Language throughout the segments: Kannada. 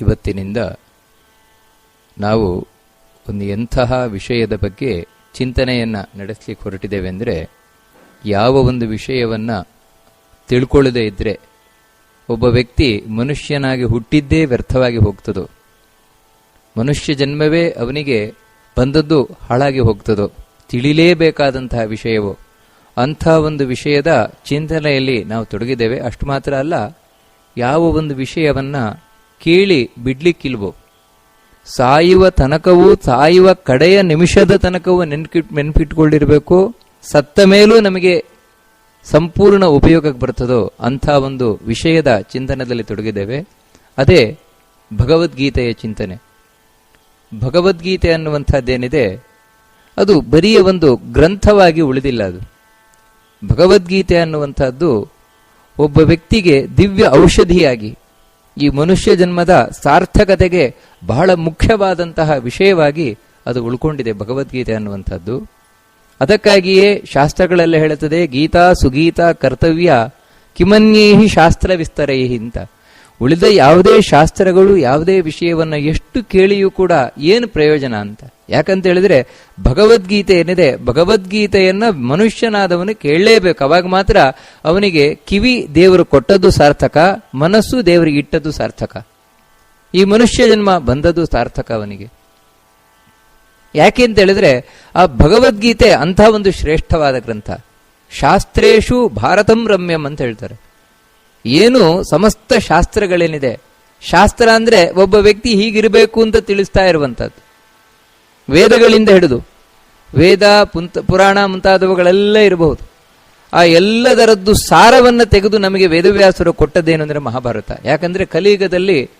ಇವತ್ತಿನಿಂದ ನಾವು ಒಂದು ಎಂತಹ ವಿಷಯದ ಬಗ್ಗೆ ಚಿಂತನೆಯನ್ನ ನಡೆಸಲಿಕ್ಕೆ ಹೊರಟಿದ್ದೇವೆ ಅಂದರೆ ಯಾವ ಒಂದು ವಿಷಯವನ್ನು ತಿಳ್ಕೊಳ್ಳದೇ ಇದ್ದರೆ ಒಬ್ಬ ವ್ಯಕ್ತಿ ಮನುಷ್ಯನಾಗಿ ಹುಟ್ಟಿದ್ದೇ ವ್ಯರ್ಥವಾಗಿ ಹೋಗ್ತದೋ, ಮನುಷ್ಯ ಜನ್ಮವೇ ಅವನಿಗೆ ಬಂದದ್ದು ಹಾಳಾಗಿ ಹೋಗ್ತದೋ, ತಿಳಿಲೇಬೇಕಾದಂತಹ ವಿಷಯವು, ಅಂಥ ಒಂದು ವಿಷಯದ ಚಿಂತನೆಯಲ್ಲಿ ನಾವು ತೊಡಗಿದ್ದೇವೆ. ಅಷ್ಟು ಮಾತ್ರ ಅಲ್ಲ, ಯಾವ ಒಂದು ವಿಷಯವನ್ನ ಕೇಳಿ ಬಿಡ್ಲಿಕ್ಕಿಲ್ವೋ? ಸಾಯುವ ತನಕವೂ, ಸಾಯುವ ಕಡೆಯ ನಿಮಿಷದ ತನಕವೂ ನೆನ್ಪಿಟ್, ನೆನ್ಪಿಟ್ಕೊಂಡಿರಬೇಕು? ಸತ್ತ ಮೇಲೂ ನಮಗೆ ಸಂಪೂರ್ಣ ಉಪಯೋಗಕ್ಕೆ ಬರ್ತದೋ? ಅಂಥ ಒಂದು ವಿಷಯದ ಚಿಂತನದಲ್ಲಿ ತೊಡಗಿದ್ದೇವೆ. ಅದೇ ಭಗವದ್ಗೀತೆಯ ಚಿಂತನೆ. ಭಗವದ್ಗೀತೆ ಅನ್ನುವಂಥದ್ದೇನಿದೆ, ಅದು ಬರಿಯ ಒಂದು ಗ್ರಂಥವಾಗಿ ಉಳಿದಿಲ್ಲ ಅದು. ಭಗವದ್ಗೀತೆ ಅನ್ನುವಂಥದ್ದು ಒಬ್ಬ ವ್ಯಕ್ತಿಗೆ ದಿವ್ಯ ಔಷಧಿಯಾಗಿ ಈ ಮನುಷ್ಯ ಜನ್ಮದ ಸಾರ್ಥಕತೆಗೆ ಬಹಳ ಮುಖ್ಯವಾದಂತಹ ವಿಷಯವಾಗಿ ಅದು ಉಳ್ಕೊಂಡಿದೆ ಭಗವದ್ಗೀತೆ ಅನ್ನುವಂಥದ್ದು. ಅದಕ್ಕಾಗಿಯೇ ಶಾಸ್ತ್ರಗಳೆಲ್ಲ ಹೇಳುತ್ತದೆ, ಗೀತಾ ಸುಗೀತಾ ಕರ್ತವ್ಯ ಕಿಮನ್ಯೇಹಿ ಶಾಸ್ತ್ರ ವಿಸ್ತರೈಹಿ ಅಂತ. ಉಳಿದ ಯಾವುದೇ ಶಾಸ್ತ್ರಗಳು, ಯಾವುದೇ ವಿಷಯವನ್ನು ಎಷ್ಟು ಕೇಳಿಯೂ ಕೂಡ ಏನು ಪ್ರಯೋಜನ ಅಂತ. ಯಾಕಂತ ಹೇಳಿದ್ರೆ, ಭಗವದ್ಗೀತೆ ಏನಿದೆ, ಭಗವದ್ಗೀತೆಯನ್ನ ಮನುಷ್ಯನಾದವನು ಕೇಳಲೇಬೇಕು. ಅವಾಗ ಮಾತ್ರ ಅವನಿಗೆ ಕಿವಿ ದೇವರು ಕೊಟ್ಟದ್ದು ಸಾರ್ಥಕ, ಮನಸ್ಸು ದೇವರಿಗೆ ಇಟ್ಟದ್ದು ಸಾರ್ಥಕ. ಈ ಮನುಷ್ಯ ಜನ್ಮ ಬಂದದ್ದು ಸಾರ್ಥಕ ಅವನಿಗೆ. ಯಾಕೆ ಅಂತ ಹೇಳಿದ್ರೆ, ಆ ಭಗವದ್ಗೀತೆ ಅಂಥ ಒಂದು ಶ್ರೇಷ್ಠವಾದ ಗ್ರಂಥ. ಶಾಸ್ತ್ರೇಶು ಭಾರತಂ ರಮ್ಯಂ ಅಂತ ಹೇಳ್ತಾರೆ. ಏನು ಸಮಸ್ತ ಶಾಸ್ತ್ರಗಳೇನಿದೆ? ಶಾಸ್ತ್ರ ಅಂದ್ರೆ ಒಬ್ಬ ವ್ಯಕ್ತಿ ಹೀಗಿರಬೇಕು ಅಂತ ತಿಳಿಸ್ತಾ ಇರುವಂತದ್ದು ವೇದಗಳಿಂದ ಹಿಡಿದು ವೇದ, ಪುಂತ, ಪುರಾಣ ಮುಂತಾದವುಗಳೆಲ್ಲ ಇರಬಹುದು. ಆ ಎಲ್ಲದರದ್ದು ಸಾರವನ್ನು ತೆಗೆದು ನಮಗೆ ವೇದವ್ಯಾಸರು ಕೊಟ್ಟದ್ದೇನು ಅಂದ್ರೆ ಮಹಾಭಾರತ. ಯಾಕಂದ್ರೆ ಕಲಿಯುಗದಲ್ಲಿ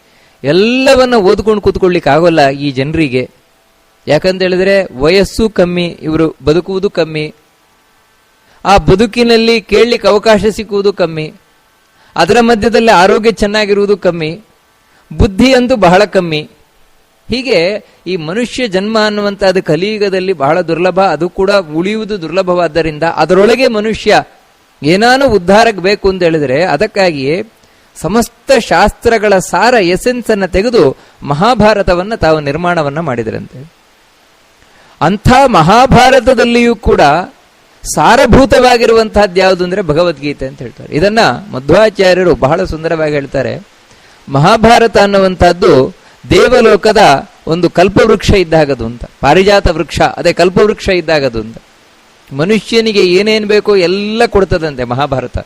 ಎಲ್ಲವನ್ನ ಓದ್ಕೊಂಡು ಕೂತ್ಕೊಳ್ಳಿಕ್ಕೆ ಆಗೋಲ್ಲ ಈ ಜನರಿಗೆ. ಯಾಕಂತ ಹೇಳಿದ್ರೆ ವಯಸ್ಸು ಕಮ್ಮಿ, ಇವರು ಬದುಕುವುದು ಕಮ್ಮಿ. ಆ ಬದುಕಿನಲ್ಲಿ ಕೇಳಲಿಕ್ಕೆ ಅವಕಾಶ ಸಿಕ್ಕುವುದು ಕಮ್ಮಿ. ಅದರ ಮಧ್ಯದಲ್ಲಿ ಆರೋಗ್ಯ ಚೆನ್ನಾಗಿರುವುದು ಕಮ್ಮಿ, ಬುದ್ಧಿ ಅಂತೂ ಬಹಳ ಕಮ್ಮಿ. ಹೀಗೆ ಈ ಮನುಷ್ಯ ಜನ್ಮ ಅನ್ನುವಂಥದ್ದು ಕಲಿಯುಗದಲ್ಲಿ ಬಹಳ ದುರ್ಲಭ, ಅದು ಕೂಡ ಉಳಿಯುವುದು ದುರ್ಲಭವಾದ್ದರಿಂದ ಅದರೊಳಗೆ ಮನುಷ್ಯ ಏನಾನು ಉದ್ಧಾರಕ್ಕೆ ಬೇಕು ಅಂತ ಹೇಳಿದರೆ ಅದಕ್ಕಾಗಿಯೇ ಸಮಸ್ತ ಶಾಸ್ತ್ರಗಳ ಸಾರ, ಎಸೆನ್ಸ್ ಅನ್ನು ತೆಗೆದು ಮಹಾಭಾರತವನ್ನು ತಾವು ನಿರ್ಮಾಣವನ್ನು ಮಾಡಿದರಂತೆ. ಅಂಥ ಮಹಾಭಾರತದಲ್ಲಿಯೂ ಕೂಡ ಸಾರಭೂತವಾಗಿರುವಂತಹದ್ದು ಯಾವುದು ಅಂದ್ರೆ ಭಗವದ್ಗೀತೆ ಅಂತ ಹೇಳ್ತಾರೆ. ಇದನ್ನ ಮಧ್ವಾಚಾರ್ಯರು ಬಹಳ ಸುಂದರವಾಗಿ ಹೇಳ್ತಾರೆ. ಮಹಾಭಾರತ ಅನ್ನುವಂಥದ್ದು ದೇವಲೋಕದ ಒಂದು ಕಲ್ಪವೃಕ್ಷ ಇದ್ದಾಗದು ಅಂತ. ಪಾರಿಜಾತ ವೃಕ್ಷ, ಅದೇ ಕಲ್ಪವೃಕ್ಷ ಇದ್ದಾಗದು ಅಂತ. ಮನುಷ್ಯನಿಗೆ ಏನೇನ್ ಬೇಕೋ ಎಲ್ಲ ಕೊಡ್ತದಂತೆ ಮಹಾಭಾರತ.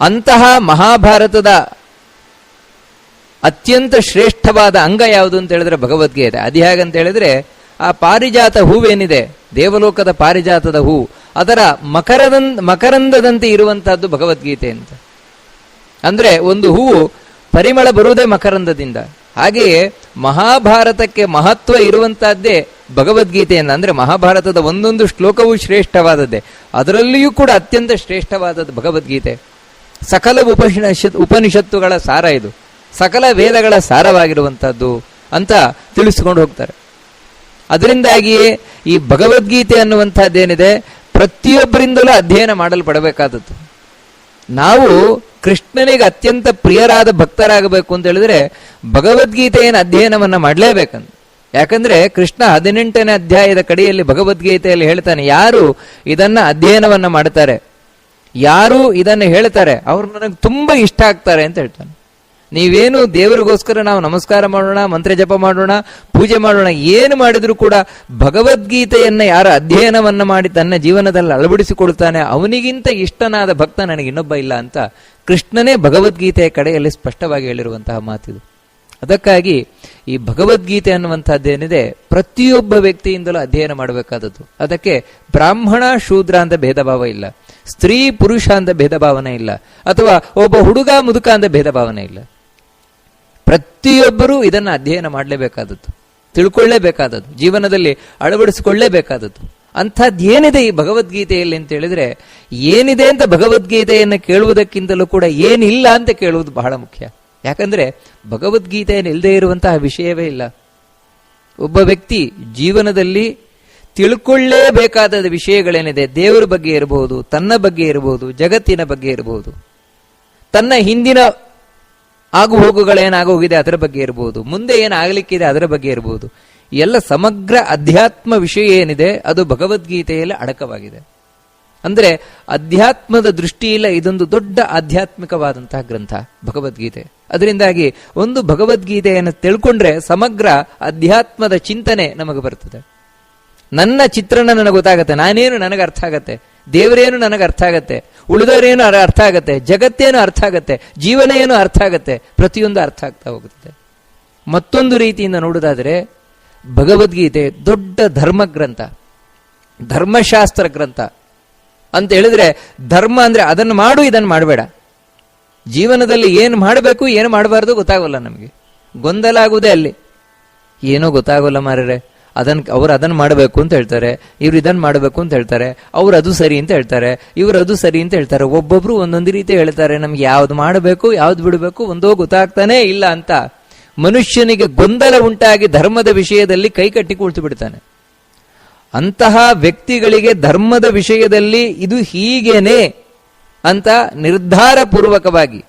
ಅಂತಹ ಮಹಾಭಾರತದ ಅತ್ಯಂತ ಶ್ರೇಷ್ಠವಾದ ಅಂಗ ಯಾವುದು ಅಂತ ಹೇಳಿದ್ರೆ ಭಗವದ್ಗೀತೆ. ಅದು ಹೇಗಂತ ಹೇಳಿದ್ರೆ ಆ ಪಾರಿಜಾತ ಹೂವೇನಿದೆ? ದೇವಲೋಕದ ಪಾರಿಜಾತದ ಹೂ. ಅದರ ಮಕರದ ಮಕರಂದದಂತೆ ಇರುವಂತಹದ್ದು ಭಗವದ್ಗೀತೆ ಅಂತ. ಅಂದ್ರೆ ಒಂದು ಹೂವು ಪರಿಮಳ ಬರುವುದೇ ಮಕರಂದದಿಂದ. ಹಾಗೆಯೇ ಮಹಾಭಾರತಕ್ಕೆ ಮಹತ್ವ ಇರುವಂತಹದ್ದೇ ಭಗವದ್ಗೀತೆಯನ್ನು ಅಂದರೆ ಮಹಾಭಾರತದ ಒಂದೊಂದು ಶ್ಲೋಕವೂ ಶ್ರೇಷ್ಠವಾದದ್ದೇ. ಅದರಲ್ಲಿಯೂ ಕೂಡ ಅತ್ಯಂತ ಶ್ರೇಷ್ಠವಾದದ್ದು ಭಗವದ್ಗೀತೆ. ಸಕಲ ಉಪನಿಷತ್, ಉಪನಿಷತ್ತುಗಳ ಸಾರ ಇದು. ಸಕಲ ವೇದಗಳ ಸಾರವಾಗಿರುವಂಥದ್ದು ಅಂತ ತಿಳಿಸಿಕೊಂಡು ಹೋಗ್ತಾರೆ. ಅದರಿಂದಾಗಿಯೇ ಈ ಭಗವದ್ಗೀತೆ ಅನ್ನುವಂಥದ್ದೇನಿದೆ, ಪ್ರತಿಯೊಬ್ಬರಿಂದಲೂ ಅಧ್ಯಯನ ಮಾಡಲ್ಪಡಬೇಕಾದದ್ದು. ನಾವು ಕೃಷ್ಣನಿಗೆ ಅತ್ಯಂತ ಪ್ರಿಯರಾದ ಭಕ್ತರಾಗಬೇಕು ಅಂತ ಹೇಳಿದ್ರೆ ಭಗವದ್ಗೀತೆಯನ್ನು ಅಧ್ಯಯನವನ್ನು ಮಾಡಲೇಬೇಕಂತ. ಯಾಕಂದ್ರೆ ಕೃಷ್ಣ ಹದಿನೆಂಟನೇ ಅಧ್ಯಾಯದ ಕಡೆಯಲ್ಲಿ ಭಗವದ್ಗೀತೆಯಲ್ಲಿ ಹೇಳ್ತಾನೆ, ಯಾರು ಇದನ್ನ ಅಧ್ಯಯನವನ್ನ ಮಾಡ್ತಾರೆ? ಯಾರು ಇದನ್ನು ಹೇಳ್ತಾರೆ? ಅವ್ರು ನನಗೆ ತುಂಬಾ ಇಷ್ಟ ಆಗ್ತಾರೆ ಅಂತ ಹೇಳ್ತಾನೆ. ನೀವೇನು ದೇವರಿಗೋಸ್ಕರ ನಾವು ನಮಸ್ಕಾರ ಮಾಡೋಣ, ಮಂತ್ರ ಜಪ ಮಾಡೋಣ, ಪೂಜೆ ಮಾಡೋಣ, ಏನು ಮಾಡಿದ್ರು ಕೂಡ ಭಗವದ್ಗೀತೆಯನ್ನ ಯಾರ ಅಧ್ಯಯನವನ್ನ ಮಾಡಿ ತನ್ನ ಜೀವನದಲ್ಲಿ ಅಳವಡಿಸಿಕೊಳ್ತಾನೆ, ಅವನಿಗಿಂತ ಇಷ್ಟನಾದ ಭಕ್ತ ನನಗೆ ಇನ್ನೊಬ್ಬ ಇಲ್ಲ ಅಂತ ಕೃಷ್ಣನೇ ಭಗವದ್ಗೀತೆಯ ಕಡೆಯಲ್ಲಿ ಸ್ಪಷ್ಟವಾಗಿ ಹೇಳಿರುವಂತಹ ಮಾತಿದು. ಅದಕ್ಕಾಗಿ ಈ ಭಗವದ್ಗೀತೆ ಅನ್ನುವಂಥದ್ದೇನಿದೆ ಪ್ರತಿಯೊಬ್ಬ ವ್ಯಕ್ತಿಯಿಂದಲೂ ಅಧ್ಯಯನ ಮಾಡಬೇಕಾದದ್ದು. ಅದಕ್ಕೆ ಬ್ರಾಹ್ಮಣ ಶೂದ್ರ ಅಂತ ಭೇದ ಭಾವ ಇಲ್ಲ, ಸ್ತ್ರೀ ಪುರುಷ ಅಂತ ಭೇದ ಭಾವನೆ ಇಲ್ಲ, ಅಥವಾ ಒಬ್ಬ ಹುಡುಗ ಮುದುಕ ಅಂತ ಭೇದ ಭಾವನೆ ಇಲ್ಲ. ಪ್ರತಿಯೊಬ್ಬರೂ ಇದನ್ನು ಅಧ್ಯಯನ ಮಾಡಲೇಬೇಕಾದದ್ದು, ತಿಳ್ಕೊಳ್ಳೇಬೇಕಾದದ್ದು, ಜೀವನದಲ್ಲಿ ಅಳವಡಿಸಿಕೊಳ್ಳೇಬೇಕಾದದ್ದು. ಅಂಥದ್ದು ಏನಿದೆ ಈ ಭಗವದ್ಗೀತೆಯಲ್ಲಿ ಅಂತ ಹೇಳಿದ್ರೆ, ಏನಿದೆ ಅಂತ ಭಗವದ್ಗೀತೆಯನ್ನು ಕೇಳುವುದಕ್ಕಿಂತಲೂ ಕೂಡ ಏನಿಲ್ಲ ಅಂತ ಕೇಳುವುದು ಬಹಳ ಮುಖ್ಯ. ಯಾಕಂದ್ರೆ ಭಗವದ್ಗೀತೆಯನ್ನು ಇಲ್ಲದೆ ಇರುವಂತಹ ವಿಷಯವೇ ಇಲ್ಲ. ಒಬ್ಬ ವ್ಯಕ್ತಿ ಜೀವನದಲ್ಲಿ ತಿಳ್ಕೊಳ್ಳೇಬೇಕಾದ ವಿಷಯಗಳೇನಿದೆ, ದೇವರ ಬಗ್ಗೆ ಇರಬಹುದು ತನ್ನ ಬಗ್ಗೆ ಇರಬಹುದು ಜಗತ್ತಿನ ಬಗ್ಗೆ ಇರಬಹುದು ತನ್ನ ಹಿಂದಿನ ಆಗು ಹೋಗುಗಳೇನಾಗೋಗಿದೆ ಅದರ ಬಗ್ಗೆ ಇರಬಹುದು ಮುಂದೆ ಏನಾಗಲಿಕ್ಕಿದೆ ಅದರ ಬಗ್ಗೆ ಇರಬಹುದು ಎಲ್ಲ ಸಮಗ್ರ ಅಧ್ಯಾತ್ಮ ವಿಷಯ ಏನಿದೆ, ಅದು ಭಗವದ್ಗೀತೆಯಲ್ಲಿ ಅಡಕವಾಗಿದೆ. ಅಂದರೆ ಅಧ್ಯಾತ್ಮದ ದೃಷ್ಟಿಯಿಲ್ಲ ಇದೊಂದು ದೊಡ್ಡ ಆಧ್ಯಾತ್ಮಿಕವಾದಂತಹ ಗ್ರಂಥ, ಭಗವದ್ಗೀತೆ. ಅದರಿಂದಾಗಿ ಒಂದು ಭಗವದ್ಗೀತೆಯನ್ನು ತಿಳ್ಕೊಂಡ್ರೆ ಸಮಗ್ರ ಅಧ್ಯಾತ್ಮದ ಚಿಂತನೆ ನಮಗೆ ಬರ್ತದೆ. ನನ್ನ ಚಿತ್ರಣ ನನಗೆ ಗೊತ್ತಾಗತ್ತೆ, ನಾನೇನು ನನಗೆ ಅರ್ಥ ಆಗತ್ತೆ? ದೇವರೇನು ನನಗೆ ಅರ್ಥ ಆಗತ್ತೆ? ಉಳಿದವರೇನು ಅರ- ಅರ್ಥ ಆಗತ್ತೆ? ಜಗತ್ತೇನು ಅರ್ಥ ಆಗತ್ತೆ? ಜೀವನ ಏನು ಅರ್ಥ ಆಗತ್ತೆ? ಪ್ರತಿಯೊಂದು ಅರ್ಥ ಆಗ್ತಾ ಹೋಗುತ್ತೆ. ಮತ್ತೊಂದು ರೀತಿಯಿಂದ ನೋಡೋದಾದರೆ, ಭಗವದ್ಗೀತೆ ದೊಡ್ಡ ಧರ್ಮ ಗ್ರಂಥ ಧರ್ಮಶಾಸ್ತ್ರ ಗ್ರಂಥ. ಅಂತ ಹೇಳಿದ್ರೆ, ಧರ್ಮ ಅಂದ್ರೆ ಅದನ್ನು ಮಾಡು, ಇದನ್ನು ಮಾಡಬೇಡ. ಜೀವನದಲ್ಲಿ ಏನು ಮಾಡಬೇಕು, ಏನು ಮಾಡಬಾರ್ದು ಗೊತ್ತಾಗೋಲ್ಲ ನಮಗೆ. ಗೊಂದಲ ಆಗುವುದೇ ಅಲ್ಲಿ. ಏನೋ ಗೊತ್ತಾಗೋಲ್ಲ ಮಾರರೆ. ಅದನ್, ಅವ್ರು ಅದನ್ನ ಮಾಡಬೇಕು ಅಂತ ಹೇಳ್ತಾರೆ, ಇವ್ರು ಇದನ್ನ ಮಾಡಬೇಕು ಅಂತ ಹೇಳ್ತಾರೆ, ಅವ್ರು ಅದು ಸರಿ ಅಂತ ಹೇಳ್ತಾರೆ, ಇವ್ರು ಅದು ಸರಿ ಅಂತ ಹೇಳ್ತಾರೆ, ಒಬ್ಬೊಬ್ರು ಒಂದೊಂದು ರೀತಿ ಹೇಳ್ತಾರೆ, ನಮ್ಗೆ ಯಾವ್ದು ಮಾಡಬೇಕು, ಯಾವ್ದು ಬಿಡಬೇಕು, ಒಂದೋ ಗೊತ್ತಾಗ್ತಾನೆ ಇಲ್ಲ ಅಂತ. ಮನುಷ್ಯನಿಗೆ ಗೊಂದಲ ಉಂಟಾಗಿ ಧರ್ಮದ ವಿಷಯದಲ್ಲಿ ಕೈ ಕಟ್ಟಿ ಕುಳಿತು ಬಿಡ್ತಾನೆ. ಅಂತಹ ವ್ಯಕ್ತಿಗಳಿಗೆ ಧರ್ಮದ ವಿಷಯದಲ್ಲಿ ಇದು ಹೀಗೇನೆ ಅಂತ ನಿರ್ಧಾರ ಪೂರ್ವಕವಾಗಿ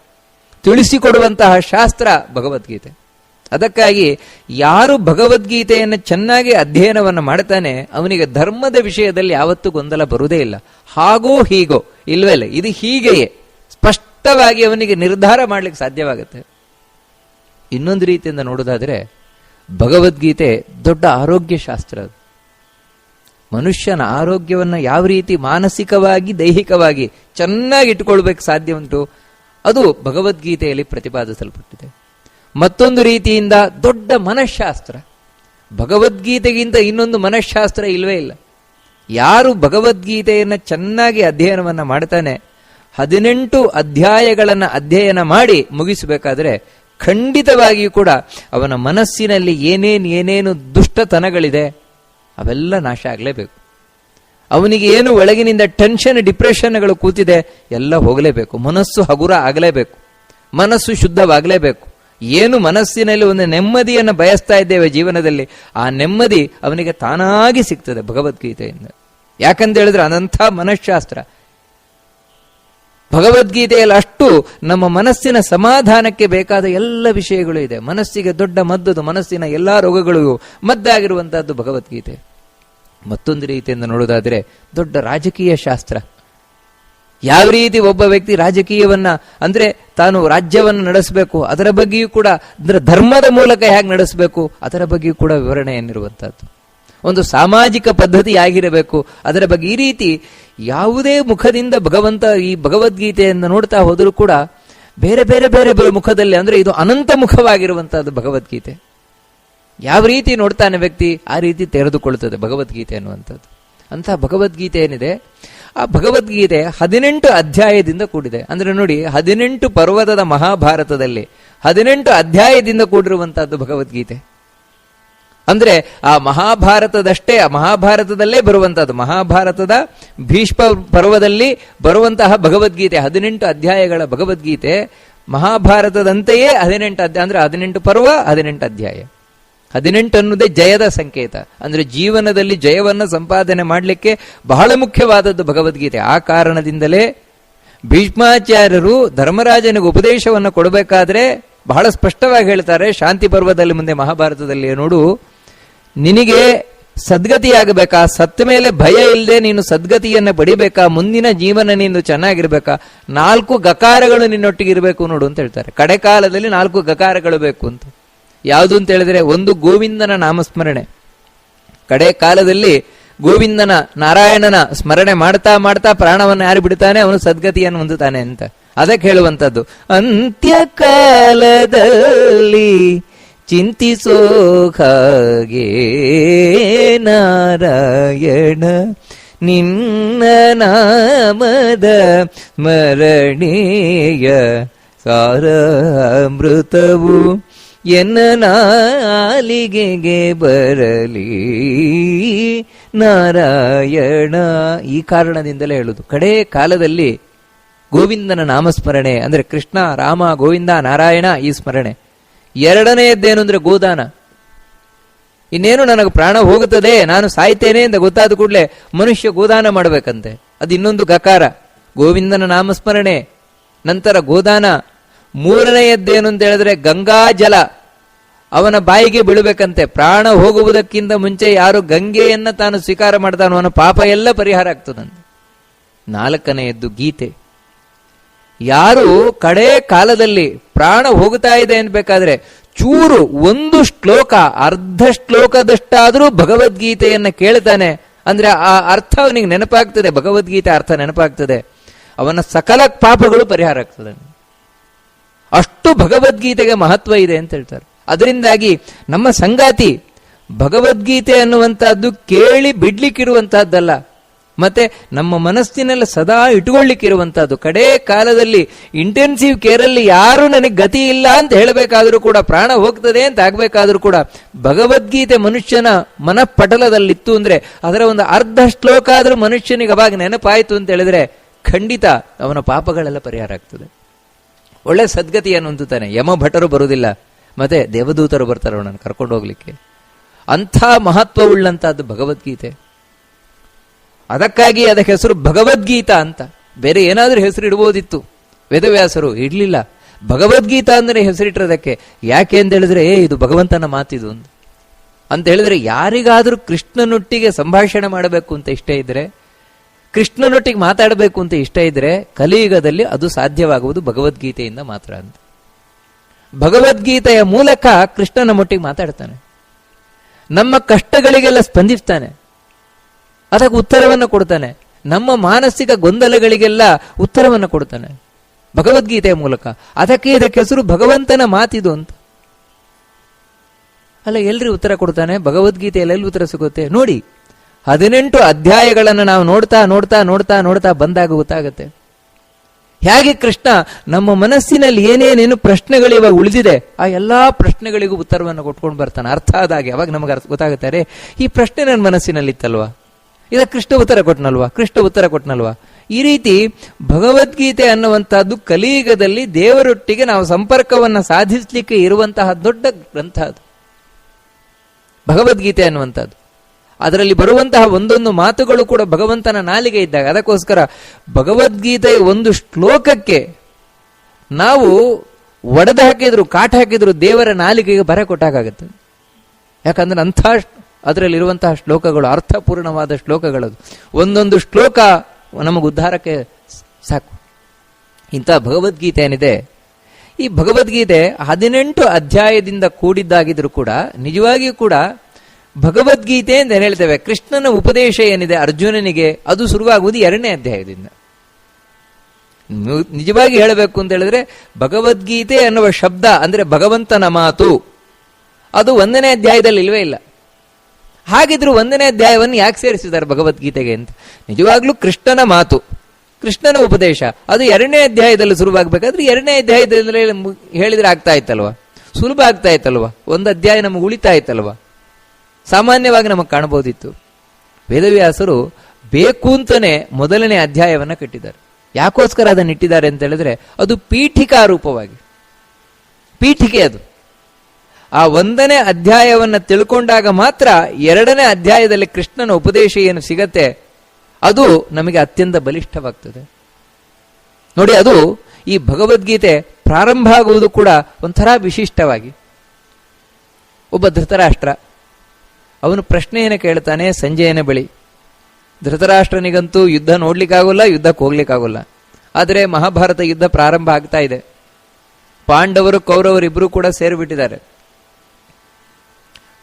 ತಿಳಿಸಿಕೊಡುವಂತಹ ಶಾಸ್ತ್ರ ಭಗವದ್ಗೀತೆ. ಅದಕ್ಕಾಗಿ ಯಾರು ಭಗವದ್ಗೀತೆಯನ್ನು ಚೆನ್ನಾಗಿ ಅಧ್ಯಯನವನ್ನು ಮಾಡ್ತಾನೆ, ಅವನಿಗೆ ಧರ್ಮದ ವಿಷಯದಲ್ಲಿ ಯಾವತ್ತೂ ಗೊಂದಲ ಬರುವುದೇ ಇಲ್ಲ. ಹಾಗೋ ಹೀಗೋ, ಇಲ್ವೇ ಇಲ್ಲ, ಇದು ಹೀಗೆಯೇ. ಸ್ಪಷ್ಟವಾಗಿ ಅವನಿಗೆ ನಿರ್ಧಾರ ಮಾಡ್ಲಿಕ್ಕೆ ಸಾಧ್ಯವಾಗುತ್ತೆ. ಇನ್ನೊಂದು ರೀತಿಯಿಂದ ನೋಡೋದಾದ್ರೆ ಭಗವದ್ಗೀತೆ ದೊಡ್ಡ ಆರೋಗ್ಯ ಶಾಸ್ತ್ರ ಅದು. ಮನುಷ್ಯನ ಆರೋಗ್ಯವನ್ನು ಯಾವ ರೀತಿ ಮಾನಸಿಕವಾಗಿ, ದೈಹಿಕವಾಗಿ ಚೆನ್ನಾಗಿ ಇಟ್ಟುಕೊಳ್ಬೇಕು ಸಾಧ್ಯ ಉಂಟು, ಅದು ಭಗವದ್ಗೀತೆಯಲ್ಲಿ ಪ್ರತಿಪಾದಿಸಲ್ಪಟ್ಟಿದೆ. ಮತ್ತೊಂದು ರೀತಿಯಿಂದ ದೊಡ್ಡ ಮನಃಶಾಸ್ತ್ರ. ಭಗವದ್ಗೀತೆಗಿಂತ ಇನ್ನೊಂದು ಮನಃಶಾಸ್ತ್ರ ಇಲ್ಲವೇ ಇಲ್ಲ. ಯಾರು ಭಗವದ್ಗೀತೆಯನ್ನು ಚೆನ್ನಾಗಿ ಅಧ್ಯಯನವನ್ನು ಮಾಡ್ತಾನೆ, ಹದಿನೆಂಟು ಅಧ್ಯಾಯಗಳನ್ನು ಅಧ್ಯಯನ ಮಾಡಿ ಮುಗಿಸಬೇಕಾದ್ರೆ ಖಂಡಿತವಾಗಿಯೂ ಕೂಡ ಅವನ ಮನಸ್ಸಿನಲ್ಲಿ ಏನೇನು ಏನೇನು ದುಷ್ಟತನಗಳಿದೆ, ಅವೆಲ್ಲ ನಾಶ ಆಗಲೇಬೇಕು. ಅವನಿಗೆ ಏನು ಒಳಗಿನಿಂದ ಟೆನ್ಷನ್, ಡಿಪ್ರೆಷನ್ಗಳು ಕೂತಿದೆ, ಎಲ್ಲ ಹೋಗಲೇಬೇಕು. ಮನಸ್ಸು ಹಗುರ ಆಗಲೇಬೇಕು. ಮನಸ್ಸು ಶುದ್ಧವಾಗಲೇಬೇಕು. ಏನು ಮನಸ್ಸಿನಲ್ಲಿ ಒಂದು ನೆಮ್ಮದಿಯನ್ನು ಬಯಸ್ತಾ ಇದ್ದೇವೆ ಜೀವನದಲ್ಲಿ, ಆ ನೆಮ್ಮದಿ ಅವನಿಗೆ ತಾನಾಗಿ ಸಿಗ್ತದೆ ಭಗವದ್ಗೀತೆಯಿಂದ. ಯಾಕಂತ ಹೇಳಿದ್ರೆ ಅನಂಥ ಮನಃಶಾಸ್ತ್ರ ಭಗವದ್ಗೀತೆಯಲ್ಲಿ ಅಷ್ಟು ನಮ್ಮ ಮನಸ್ಸಿನ ಸಮಾಧಾನಕ್ಕೆ ಬೇಕಾದ ಎಲ್ಲ ವಿಷಯಗಳು ಇದೆ. ಮನಸ್ಸಿಗೆ ದೊಡ್ಡ ಮದ್ದದು, ಮನಸ್ಸಿನ ಎಲ್ಲಾ ರೋಗಗಳಿಗೂ ಮದ್ದಾಗಿರುವಂತಹದ್ದು ಭಗವದ್ಗೀತೆ. ಮತ್ತೊಂದು ರೀತಿಯಿಂದ ನೋಡೋದಾದ್ರೆ ದೊಡ್ಡ ರಾಜಕೀಯ ಶಾಸ್ತ್ರ. ಯಾವ ರೀತಿ ಒಬ್ಬ ವ್ಯಕ್ತಿ ರಾಜಕೀಯವನ್ನ, ಅಂದ್ರೆ ತಾನು ರಾಜ್ಯವನ್ನು ನಡೆಸಬೇಕು, ಅದರ ಬಗ್ಗೆಯೂ ಕೂಡ, ಅಂದ್ರೆ ಧರ್ಮದ ಮೂಲಕ ಹೇಗೆ ನಡೆಸಬೇಕು, ಅದರ ಬಗ್ಗೆಯೂ ಕೂಡ ವಿವರಣೆಯನ್ನಿರುವಂತಹದ್ದು. ಒಂದು ಸಾಮಾಜಿಕ ಪದ್ಧತಿ ಆಗಿರಬೇಕು ಅದರ ಬಗ್ಗೆ ಈ ರೀತಿ ಯಾವುದೇ ಮುಖದಿಂದ ಭಗವಂತ ಈ ಭಗವದ್ಗೀತೆಯನ್ನು ನೋಡ್ತಾ ಹೋದರೂ ಕೂಡ, ಬೇರೆ ಬೇರೆ ಬೇರೆ ಬೇರೆ ಮುಖದಲ್ಲಿ, ಅಂದ್ರೆ ಇದು ಅನಂತ ಮುಖವಾಗಿರುವಂತಹದ್ದು ಭಗವದ್ಗೀತೆ. ಯಾವ ರೀತಿ ನೋಡ್ತಾನೆ ವ್ಯಕ್ತಿ, ಆ ರೀತಿ ತೆರೆದುಕೊಳ್ಳುತ್ತದೆ ಭಗವದ್ಗೀತೆ ಅನ್ನುವಂಥದ್ದು. ಅಂತ ಭಗವದ್ಗೀತೆ ಏನಿದೆ ಆ ಭಗವದ್ಗೀತೆ ಹದಿನೆಂಟು ಅಧ್ಯಾಯದಿಂದ ಕೂಡಿದೆ. ಅಂದ್ರೆ ನೋಡಿ, ಹದಿನೆಂಟು ಪರ್ವತದ ಮಹಾಭಾರತದಲ್ಲಿ ಹದಿನೆಂಟು ಅಧ್ಯಾಯದಿಂದ ಕೂಡಿರುವಂತಹದ್ದು ಭಗವದ್ಗೀತೆ. ಅಂದ್ರೆ ಆ ಮಹಾಭಾರತದಷ್ಟೇ, ಆ ಮಹಾಭಾರತದಲ್ಲೇ ಬರುವಂತಹದ್ದು. ಮಹಾಭಾರತದ ಭೀಷ್ಮ ಪರ್ವದಲ್ಲಿ ಬರುವಂತಹ ಭಗವದ್ಗೀತೆ, ಹದಿನೆಂಟು ಅಧ್ಯಾಯಗಳ ಭಗವದ್ಗೀತೆ ಮಹಾಭಾರತದಂತೆಯೇ ಹದಿನೆಂಟು ಅಧ್ಯಾಯ, ಅಂದ್ರೆ ಹದಿನೆಂಟು ಪರ್ವ, ಹದಿನೆಂಟು ಅಧ್ಯಾಯ. ಹದಿನೆಂಟು ಅನ್ನೋದೇ ಜಯದ ಸಂಕೇತ. ಅಂದರೆ ಜೀವನದಲ್ಲಿ ಜಯವನ್ನು ಸಂಪಾದನೆ ಮಾಡಲಿಕ್ಕೆ ಬಹಳ ಮುಖ್ಯವಾದದ್ದು ಭಗವದ್ಗೀತೆ. ಆ ಕಾರಣದಿಂದಲೇ ಭೀಷ್ಮಾಚಾರ್ಯರು ಧರ್ಮರಾಜನಿಗೆ ಉಪದೇಶವನ್ನು ಕೊಡಬೇಕಾದ್ರೆ ಬಹಳ ಸ್ಪಷ್ಟವಾಗಿ ಹೇಳ್ತಾರೆ. ಶಾಂತಿ ಪರ್ವದಲ್ಲಿ ಮುಂದೆ ಮಹಾಭಾರತದಲ್ಲಿ ನೋಡು, ನಿನಗೆ ಸದ್ಗತಿಯಾಗಬೇಕಾ? ಸತ್ತ ಮೇಲೆ ಭಯ ಇಲ್ಲದೆ ನೀನು ಸದ್ಗತಿಯನ್ನು ಪಡಿಬೇಕಾ? ಮುಂದಿನ ಜೀವನ ನೀನು ಚೆನ್ನಾಗಿರ್ಬೇಕಾ? ನಾಲ್ಕು ಗಕಾರಗಳು ನಿನ್ನೊಟ್ಟಿಗೆ ಇರಬೇಕು ನೋಡು ಅಂತ ಹೇಳ್ತಾರೆ. ಕಡೆ ಕಾಲದಲ್ಲಿ ನಾಲ್ಕು ಗಕಾರಗಳು ಬೇಕು ಅಂತ. ಯಾವುದು ಅಂತ ಹೇಳಿದ್ರೆ ಒಂದು ಗೋವಿಂದನ ನಾಮಸ್ಮರಣೆ. ಕಡೆ ಕಾಲದಲ್ಲಿ ಗೋವಿಂದನ ನಾರಾಯಣನ ಸ್ಮರಣೆ ಮಾಡ್ತಾ ಮಾಡ್ತಾ ಪ್ರಾಣವನ್ನು ಯಾರು ಬಿಡ್ತಾನೆ ಅವನು ಸದ್ಗತಿಯನ್ನು ಹೊಂದುತ್ತಾನೆ ಅಂತ. ಅದಕ್ಕೆ ಹೇಳುವಂಥದ್ದು, ಅಂತ್ಯಕಾಲದಲ್ಲಿ ಚಿಂತಿಸೋ ಹಾಗೆ ನಾರಾಯಣ, ನಿನ್ನ ನಾಮದ ಸ್ಮರಣೀಯ ಸಾರಾಮೃತವು ಎನ್ನ ನಾಲಿಗೆಗೆ ಬರಲಿ? ನಾರಾಯಣ, ಈ ಕಾರಣದಿಂದಲೇ ಹೇಳುದು. ಕಡೆ ಕಾಲದಲ್ಲಿ ಗೋವಿಂದನ ನಾಮಸ್ಮರಣೆ, ಅಂದ್ರೆ ಕೃಷ್ಣ, ರಾಮ, ಗೋವಿಂದ, ನಾರಾಯಣ, ಈ ಸ್ಮರಣೆ. ಎರಡನೆಯದ್ದೇನು ಅಂದ್ರೆ ಗೋದಾನ. ಇನ್ನೇನು ನನಗೆ ಪ್ರಾಣ ಹೋಗುತ್ತದೆ, ನಾನು ಸಾಯ್ತೇನೆ ಅಂತ ಗೊತ್ತಾದ ಕೂಡಲೇ ಮನುಷ್ಯ ಗೋದಾನ ಮಾಡಬೇಕಂತೆ. ಅದು ಇನ್ನೊಂದು ಗಕಾರ ಗೋವಿಂದನ ನಾಮಸ್ಮರಣೆ, ನಂತರ ಗೋದಾನ. ಮೂರನೆಯದ್ದೇನು ಅಂತ ಹೇಳಿದ್ರೆ ಗಂಗಾ ಜಲ. ಅವನ ಬಾಯಿಗೆ ಬೀಳಬೇಕಂತೆ. ಪ್ರಾಣ ಹೋಗುವುದಕ್ಕಿಂತ ಮುಂಚೆ ಯಾರು ಗಂಗೆಯನ್ನ ತಾನು ಸ್ವೀಕಾರ ಮಾಡ್ತಾನೋ ಅವನ ಪಾಪ ಎಲ್ಲ ಪರಿಹಾರ ಆಗ್ತದಂತೆ. ನಾಲ್ಕನೆಯದ್ದು ಗೀತೆ. ಯಾರು ಕಡೇ ಕಾಲದಲ್ಲಿ ಪ್ರಾಣ ಹೋಗುತ್ತಾ ಇದೆ ಅನ್ಬೇಕಾದ್ರೆ ಚೂರು ಒಂದು ಶ್ಲೋಕ, ಅರ್ಧ ಶ್ಲೋಕದಷ್ಟಾದರೂ ಭಗವದ್ಗೀತೆಯನ್ನ ಕೇಳ್ತಾನೆ. ಅಂದ್ರೆ ಆ ಅರ್ಥ ಅವನಿಗೆ ನೆನಪಾಗ್ತದೆ, ಭಗವದ್ಗೀತೆ ಅರ್ಥ ನೆನಪಾಗ್ತದೆ. ಅವನ ಸಕಲ ಪಾಪಗಳು ಪರಿಹಾರ ಆಗ್ತದೆ ಅಷ್ಟು ಭಗವದ್ಗೀತೆಗೆ ಮಹತ್ವ ಇದೆ ಅಂತ ಹೇಳ್ತಾರೆ. ಅದರಿಂದಾಗಿ ನಮ್ಮ ಸಂಗಾತಿ ಭಗವದ್ಗೀತೆ ಅನ್ನುವಂಥದ್ದು ಕೇಳಿ ಬಿಡ್ಲಿಕ್ಕಿರುವಂತಹದ್ದಲ್ಲ. ಮತ್ತೆ ನಮ್ಮ ಮನಸ್ಸಿನಲ್ಲಿ ಸದಾ ಇಟ್ಕೊಳ್ಳಿಕ್ಕಿರುವಂತಹದ್ದು ಕಡೇ ಕಾಲದಲ್ಲಿ ಇಂಟೆನ್ಸಿವ್ ಕೇರಲ್ಲಿ ಯಾರು ನನಗೆ ಗತಿ ಇಲ್ಲ ಅಂತ ಹೇಳಬೇಕಾದ್ರೂ ಕೂಡ, ಪ್ರಾಣ ಹೋಗ್ತದೆ ಅಂತ ಆಗ್ಬೇಕಾದ್ರೂ ಕೂಡ, ಭಗವದ್ಗೀತೆ ಮನುಷ್ಯನ ಮನಪಟಲದಲ್ಲಿತ್ತು ಅಂದ್ರೆ ಅದರ ಒಂದು ಅರ್ಧ ಶ್ಲೋಕ ಆದರೂ ಮನುಷ್ಯನಿಗೆ ಅವಾಗ ನೆನಪಾಯಿತು ಅಂತ ಹೇಳಿದ್ರೆ ಖಂಡಿತ ಅವನ ಪಾಪಗಳೆಲ್ಲ ಪರಿಹಾರ ಆಗ್ತದೆ. ಒಳ್ಳೆ ಸದ್ಗತಿಯನ್ನು ಹೊಂದುತ್ತಾನೆ ಯಮ ಭಟರು ಬರುವುದಿಲ್ಲ. ಮತ್ತೆ ದೇವದೂತರು ಬರ್ತಾರೆ ಅವನನ್ನು ಕರ್ಕೊಂಡು ಹೋಗ್ಲಿಕ್ಕೆ. ಅಂಥ ಮಹತ್ವವುಳ್ಳಂತಹದ್ದು ಭಗವದ್ಗೀತೆ. ಅದಕ್ಕಾಗಿ ಅದಕ್ಕೆ ಹೆಸರು ಭಗವದ್ಗೀತಾ ಅಂತ. ಬೇರೆ ಏನಾದರೂ ಹೆಸರು ಇಡ್ಬೋದಿತ್ತು ವೇದವ್ಯಾಸರು ಇಡಲಿಲ್ಲ. ಭಗವದ್ಗೀತಾ ಅಂದ್ರೆ ಹೆಸರಿಟ್ಟಿರೋದಕ್ಕೆ. ಯಾಕೆ ಅಂತ ಹೇಳಿದ್ರೆ, ಏ, ಇದು ಭಗವಂತನ ಮಾತಿದು ಅಂತ. ಅಂತ ಹೇಳಿದ್ರೆ, ಯಾರಿಗಾದರೂ ಕೃಷ್ಣನೊಟ್ಟಿಗೆ ಸಂಭಾಷಣೆ ಮಾಡಬೇಕು ಅಂತ ಇಷ್ಟೇ ಇದ್ರೆ ಕೃಷ್ಣನೊಟ್ಟಿಗೆ ಮಾತಾಡಬೇಕು ಅಂತ ಇಷ್ಟ ಇದ್ರೆ ಕಲಿಯುಗದಲ್ಲಿ ಅದು ಸಾಧ್ಯವಾಗುವುದು ಭಗವದ್ಗೀತೆಯಿಂದ ಮಾತ್ರ ಅಂತ. ಭಗವದ್ಗೀತೆಯ ಮೂಲಕ ಕೃಷ್ಣನ ಮಟ್ಟಿಗೆ ಮಾತಾಡ್ತಾನೆ. ನಮ್ಮ ಕಷ್ಟಗಳಿಗೆಲ್ಲ ಸ್ಪಂದಿಸ್ತಾನೆ. ಅದಕ್ಕೆ ಉತ್ತರವನ್ನು ಕೊಡ್ತಾನೆ. ನಮ್ಮ ಮಾನಸಿಕ ಗೊಂದಲಗಳಿಗೆಲ್ಲ ಉತ್ತರವನ್ನು ಕೊಡ್ತಾನೆ. ಭಗವದ್ಗೀತೆಯ ಮೂಲಕ. ಅದಕ್ಕೆ ಇದಕ್ಕೆ ಹೆಸರು ಭಗವಂತನ ಮಾತಿದು ಅಂತ. ಅಲ್ಲ ಎಲ್ರಿ ಉತ್ತರ ಕೊಡ್ತಾನೆ? ಭಗವದ್ಗೀತೆಯಲ್ಲಿ ಎಲ್ಲಿ ಉತ್ತರ ಸಿಗುತ್ತೆ? ನೋಡಿ ಹದಿನೆಂಟು ಅಧ್ಯಾಯಗಳನ್ನು ನಾವು ನೋಡ್ತಾ ನೋಡ್ತಾ ನೋಡ್ತಾ ನೋಡ್ತಾ ಬಂದಾಗ ಗೊತ್ತಾಗುತ್ತೆ. ಹೇಗೆ ಕೃಷ್ಣ ನಮ್ಮ ಮನಸ್ಸಿನಲ್ಲಿ ಏನೇನೇನು ಪ್ರಶ್ನೆಗಳಿವ ಉಳಿದಿದೆ, ಆ ಎಲ್ಲಾ ಪ್ರಶ್ನೆಗಳಿಗೂ ಉತ್ತರವನ್ನು ಕೊಟ್ಕೊಂಡು ಬರ್ತಾನೆ. ಅರ್ಥ ಆದಾಗೆ, ಅವಾಗ ನಮಗೆ ಅರ್ಥ ಗೊತ್ತಾಗುತ್ತೆ ಈ ಪ್ರಶ್ನೆ ನನ್ನ ಮನಸ್ಸಿನಲ್ಲಿ ಇತ್ತಲ್ವಾ ಇದ ಕೃಷ್ಣ ಉತ್ತರ ಕೊಟ್ಟನಲ್ವಾ ಕೃಷ್ಣ ಉತ್ತರ ಕೊಟ್ಟನಲ್ವಾ ಈ ರೀತಿ ಭಗವದ್ಗೀತೆ ಅನ್ನುವಂತಹದ್ದು ಕಲಿಯುಗದಲ್ಲಿ ದೇವರೊಟ್ಟಿಗೆ ನಾವು ಸಂಪರ್ಕವನ್ನು ಸಾಧಿಸಲಿಕ್ಕೆ ಇರುವಂತಹ ದೊಡ್ಡ ಗ್ರಂಥ ಅದು. ಭಗವದ್ಗೀತೆ ಅನ್ನುವಂಥದ್ದು. ಅದರಲ್ಲಿ ಬರುವಂತಹ ಒಂದೊಂದು ಮಾತುಗಳು ಕೂಡ ಭಗವಂತನ ನಾಲಿಗೆ ಇದ್ದಾಗ. ಅದಕ್ಕೋಸ್ಕರ ಭಗವದ್ಗೀತೆಯ ಒಂದು ಶ್ಲೋಕಕ್ಕೆ ನಾವು ಒಡೆದು ಹಾಕಿದ್ರು, ಕಾಟ ಹಾಕಿದ್ರು ದೇವರ ನಾಲಿಗೆಗೆ ಬರ ಕೊಟ್ಟಾಗುತ್ತೆ ಯಾಕಂದ್ರೆ ಅಂಥ ಅದರಲ್ಲಿರುವಂತಹ ಶ್ಲೋಕಗಳು, ಅರ್ಥಪೂರ್ಣವಾದ ಶ್ಲೋಕಗಳದು. ಒಂದೊಂದು ಶ್ಲೋಕ ನಮಗೆ ಉದ್ಧಾರಕ್ಕೆ ಸಾಕು. ಇಂಥ ಭಗವದ್ಗೀತೆ ಏನಿದೆ? ಈ ಭಗವದ್ಗೀತೆ ಹದಿನೆಂಟು ಅಧ್ಯಾಯದಿಂದ ಕೂಡಿದ್ದಾಗಿದ್ರು ಕೂಡ, ನಿಜವಾಗಿಯೂ ಕೂಡ ಭಗವದ್ಗೀತೆ ಅಂತ ಹೇಳ್ತೇವೆ, ಕೃಷ್ಣನ ಉಪದೇಶ ಏನಿದೆ ಅರ್ಜುನನಿಗೆ, ಅದು ಶುರುವಾಗುವುದು ಎರಡನೇ ಅಧ್ಯಾಯದಿಂದ. ನಿಜವಾಗಿ ಹೇಳಬೇಕು ಅಂತ ಹೇಳಿದ್ರೆ, ಭಗವದ್ಗೀತೆ ಅನ್ನುವ ಶಬ್ದ ಅಂದರೆ ಭಗವಂತನ ಮಾತು, ಅದು ಒಂದನೇ ಅಧ್ಯಾಯದಲ್ಲಿ ಇಲ್ವೇ ಇಲ್ಲ. ಹಾಗಿದ್ರು ಒಂದನೇ ಅಧ್ಯಾಯವನ್ನು ಯಾಕೆ ಸೇರಿಸಿದ್ದಾರೆ ಭಗವದ್ಗೀತೆಗೆ ಅಂತ? ನಿಜವಾಗ್ಲೂ ಕೃಷ್ಣನ ಮಾತು, ಕೃಷ್ಣನ ಉಪದೇಶ, ಅದು ಎರಡನೇ ಅಧ್ಯಾಯದಲ್ಲಿ ಶುರುವಾಗಬೇಕಾದ್ರೆ ಎರಡನೇ ಅಧ್ಯಾಯದಲ್ಲಿ ಹೇಳಿದ್ರೆ ಆಗ್ತಾ ಇತ್ತಲ್ವ? ಸುಲಭ ಆಗ್ತಾ ಇತ್ತಲ್ವಾ? ಒಂದು ಅಧ್ಯಾಯ ನಮಗೆ ಉಳಿತಾ ಸಾಮಾನ್ಯವಾಗಿ ನಮಗೆ ಕಾಣಬಹುದಿತ್ತು. ವೇದವ್ಯಾಸರು ಬೇಕು ಅಂತಾನೆ ಮೊದಲನೇ ಅಧ್ಯಾಯವನ್ನು ಕಟ್ಟಿದ್ದಾರೆ. ಯಾಕೋಸ್ಕರ ಅದನ್ನು ಇಟ್ಟಿದ್ದಾರೆ ಅಂತ ಹೇಳಿದ್ರೆ ಅದು ಪೀಠಿಕಾ ರೂಪವಾಗಿ. ಪೀಠಿಕೆ ಅದು. ಆ ಒಂದನೇ ಅಧ್ಯಾಯವನ್ನು ತಿಳ್ಕೊಂಡಾಗ ಮಾತ್ರ ಎರಡನೇ ಅಧ್ಯಾಯದಲ್ಲಿ ಕೃಷ್ಣನ ಉಪದೇಶ ಏನು ಸಿಗತ್ತೆ, ಅದು ನಮಗೆ ಅತ್ಯಂತ ಬಲಿಷ್ಠವಾಗ್ತದೆ. ನೋಡಿ, ಅದು ಈ ಭಗವದ್ಗೀತೆ ಪ್ರಾರಂಭ ಆಗುವುದು ಕೂಡ ಒಂಥರ ವಿಶಿಷ್ಟವಾಗಿ. ಒಬ್ಬ ಧೃತರಾಷ್ಟ್ರ ಅವನು ಪ್ರಶ್ನೆಯನ್ನು ಕೇಳ್ತಾನೆ ಸಂಜಯನ ಬಳಿ. ಧೃತರಾಷ್ಟ್ರನಿಗಂತೂ ಯುದ್ಧ ನೋಡ್ಲಿಕ್ಕಾಗೋಲ್ಲ, ಯುದ್ಧಕ್ಕೆ ಹೋಗ್ಲಿಕ್ಕಾಗೋಲ್ಲ. ಆದರೆ ಮಹಾಭಾರತ ಯುದ್ಧ ಪ್ರಾರಂಭ ಆಗ್ತಾ ಇದೆ. ಪಾಂಡವರು, ಕೌರವರು ಇಬ್ರು ಕೂಡ ಸೇರಿಬಿಟ್ಟಿದ್ದಾರೆ.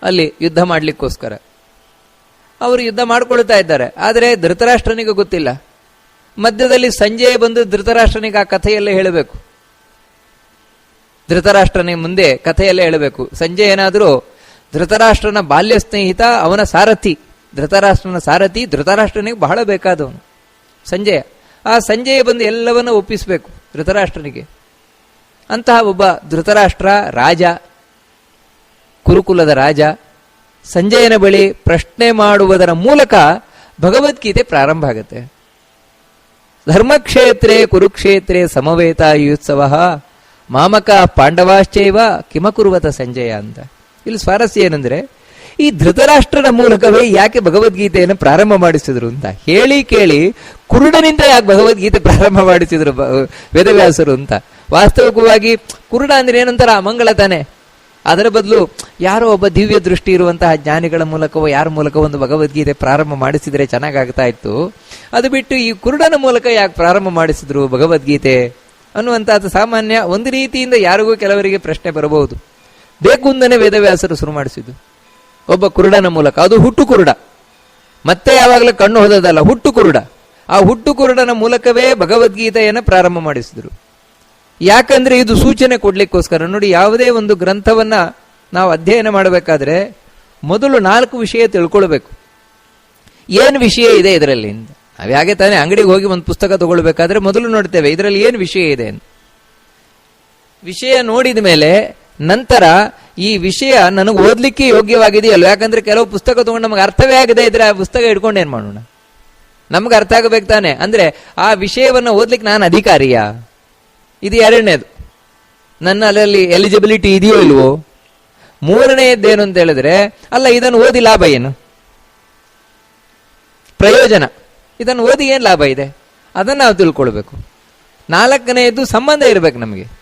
ಅಲ್ಲಿ ಯುದ್ಧ ಮಾಡಲಿಕ್ಕೋಸ್ಕರ. ಅವರು ಯುದ್ಧ ಮಾಡ್ಕೊಳ್ತಾ ಇದ್ದಾರೆ. ಆದರೆ ಧೃತರಾಷ್ಟ್ರನಿಗೂ ಗೊತ್ತಿಲ್ಲ. ಮಧ್ಯದಲ್ಲಿ ಸಂಜೆ ಬಂದು ಧೃತರಾಷ್ಟ್ರನಿಗೆ ಆ ಕಥೆಯಲ್ಲೇ ಹೇಳಬೇಕು. ಧೃತರಾಷ್ಟ್ರನಿಗೆ ಮುಂದೆ ಕಥೆಯಲ್ಲೇ ಹೇಳಬೇಕು. ಸಂಜೆ ಏನಾದರೂ ಧೃತರಾಷ್ಟ್ರನ ಬಾಲ್ಯ ಸ್ನೇಹಿತ, ಅವನ ಸಾರಥಿ. ಧೃತರಾಷ್ಟ್ರನ ಸಾರಥಿ, ಧೃತರಾಷ್ಟ್ರನಿಗೆ ಬಹಳ ಬೇಕಾದವನು. ಸಂಜಯ. ಆ ಸಂಜಯ ಬಂದು ಎಲ್ಲವನ್ನ ಒಪ್ಪಿಸಬೇಕು ಧೃತರಾಷ್ಟ್ರನಿಗೆ. ಅಂತಹ ಒಬ್ಬ ಧೃತರಾಷ್ಟ್ರ, ರಾಜ, ಕುರುಕುಲದ ರಾಜ, ಸಂಜಯನ ಬಳಿ ಪ್ರಶ್ನೆ ಮಾಡುವುದರ ಮೂಲಕ ಭಗವದ್ಗೀತೆ ಪ್ರಾರಂಭ ಆಗುತ್ತೆ. ಧರ್ಮಕ್ಷೇತ್ರೇ ಕುರುಕ್ಷೇತ್ರೇ ಸಮವೇತ ಯುತ್ಸವ ಮಾಮಕ ಪಾಂಡವಾಶ್ಚೈವ ಕಿಮಕುರುವತ ಸಂಜಯ ಅಂತ. ಇಲ್ಲಿ ಸ್ವಾರಸ್ಯ ಏನಂದ್ರೆ, ಈ ಧೃತರಾಷ್ಟ್ರನ ಮೂಲಕವೇ ಯಾಕೆ ಭಗವದ್ಗೀತೆಯನ್ನು ಪ್ರಾರಂಭ ಮಾಡಿಸಿದ್ರು ಅಂತ ಹೇಳಿ ಕೇಳಿ ಕುರುಡನಿಂದ ಯಾಕೆ ಭಗವದ್ಗೀತೆ ಪ್ರಾರಂಭ ಮಾಡಿಸಿದ್ರು ವೇದವ್ಯಾಸರು ಅಂತ. ವಾಸ್ತವಿಕವಾಗಿ ಕುರುಡ ಅಂದ್ರೆ ಏನಂತಾರ? ಅಮಂಗಳ ತಾನೆ. ಅದರ ಬದಲು ಯಾರೋ ಒಬ್ಬ ದಿವ್ಯ ದೃಷ್ಟಿ ಇರುವಂತಹ ಜ್ಞಾನಿಗಳ ಮೂಲಕವೋ ಯಾರ ಮೂಲಕ ಒಂದು ಭಗವದ್ಗೀತೆ ಪ್ರಾರಂಭ ಮಾಡಿಸಿದ್ರೆ ಚೆನ್ನಾಗಾಗ್ತಾ ಇತ್ತು. ಅದು ಬಿಟ್ಟು ಈ ಕುರುಡನ ಮೂಲಕ ಯಾಕೆ ಪ್ರಾರಂಭ ಮಾಡಿಸಿದ್ರು ಭಗವದ್ಗೀತೆ ಅನ್ನುವಂತಹ ಸಾಮಾನ್ಯ ಒಂದು ರೀತಿಯಿಂದ ಯಾರಿಗೂ ಕೆಲವರಿಗೆ ಪ್ರಶ್ನೆ ಬರಬಹುದು. ಬೇಕು ಅಂದನೆ ವೇದವ್ಯಾಸರು ಶುರು ಮಾಡಿಸಿದ್ದು. ಒಬ್ಬ ಕುರುಡನ ಮೂಲಕ. ಅದು ಹುಟ್ಟು ಕುರುಡ. ಮತ್ತೆ ಯಾವಾಗಲೂ ಕಣ್ಣು ಹೋದದಲ್ಲ ಹುಟ್ಟು ಕುರುಡ. ಆ ಹುಟ್ಟು ಕುರುಡನ ಮೂಲಕವೇ ಭಗವದ್ಗೀತೆಯನ್ನು ಪ್ರಾರಂಭ ಮಾಡಿಸಿದ್ರು. ಯಾಕಂದ್ರೆ ಇದು ಸೂಚನೆ ಕೊಡ್ಲಿಕ್ಕೋಸ್ಕರ. ನೋಡಿ, ಯಾವುದೇ ಒಂದು ಗ್ರಂಥವನ್ನ ನಾವು ಅಧ್ಯಯನ ಮಾಡಬೇಕಾದ್ರೆ ಮೊದಲು ನಾಲ್ಕು ವಿಷಯ ತಿಳ್ಕೊಳ್ಬೇಕು. ಏನು ವಿಷಯ ಇದೆ ಇದರಲ್ಲಿ ನಾವು ಹಾಗೆ ತಾನೇ ಅಂಗಡಿಗೆ ಹೋಗಿ ಒಂದು ಪುಸ್ತಕ ತಗೊಳ್ಬೇಕಾದ್ರೆ ಮೊದಲು ನೋಡ್ತೇವೆ, ಇದರಲ್ಲಿ ಏನು ವಿಷಯ ಇದೆ ವಿಷಯ ನೋಡಿದ ಮೇಲೆ ನಂತರ ಈ ವಿಷಯ ನನಗೆ ಓದ್ಲಿಕ್ಕೆ ಯೋಗ್ಯವಾಗಿದೆಯಲ್ಲ? ಯಾಕಂದ್ರೆ ಕೆಲವು ಪುಸ್ತಕ ತಗೊಂಡು ನಮಗೆ ಅರ್ಥವೇ ಆಗದೆ ಇದ್ರೆ ಆ ಪುಸ್ತಕ ಇಟ್ಕೊಂಡು ಏನು ಮಾಡೋಣ? ನಮ್ಗೆ ಅರ್ಥ ಆಗಬೇಕು ತಾನೆ. ಅಂದ್ರೆ ಆ ವಿಷಯವನ್ನ ಓದ್ಲಿಕ್ಕೆ ನಾನು ಅಧಿಕಾರಿಯಾ? ಇದು ಎರಡನೇದು. ನನ್ನ ಅದರಲ್ಲಿ ಎಲಿಜಿಬಿಲಿಟಿ ಇದೆಯೋ ಇಲ್ವೋ? ಮೂರನೆಯದ್ದೇನು ಅಂತ ಹೇಳಿದ್ರೆ, ಅಲ್ಲ, ಇದನ್ನು ಓದಿ ಲಾಭ ಏನು? ಪ್ರಯೋಜನ. ಇದನ್ನು ಓದಿ ಏನು ಲಾಭ ಇದೆ? ಅದನ್ನು ನಾವು ತಿಳ್ಕೊಳ್ಬೇಕು. ನಾಲ್ಕನೆಯದ್ದು ಸಂಬಂಧ ಇರಬೇಕು ನಮಗೆ.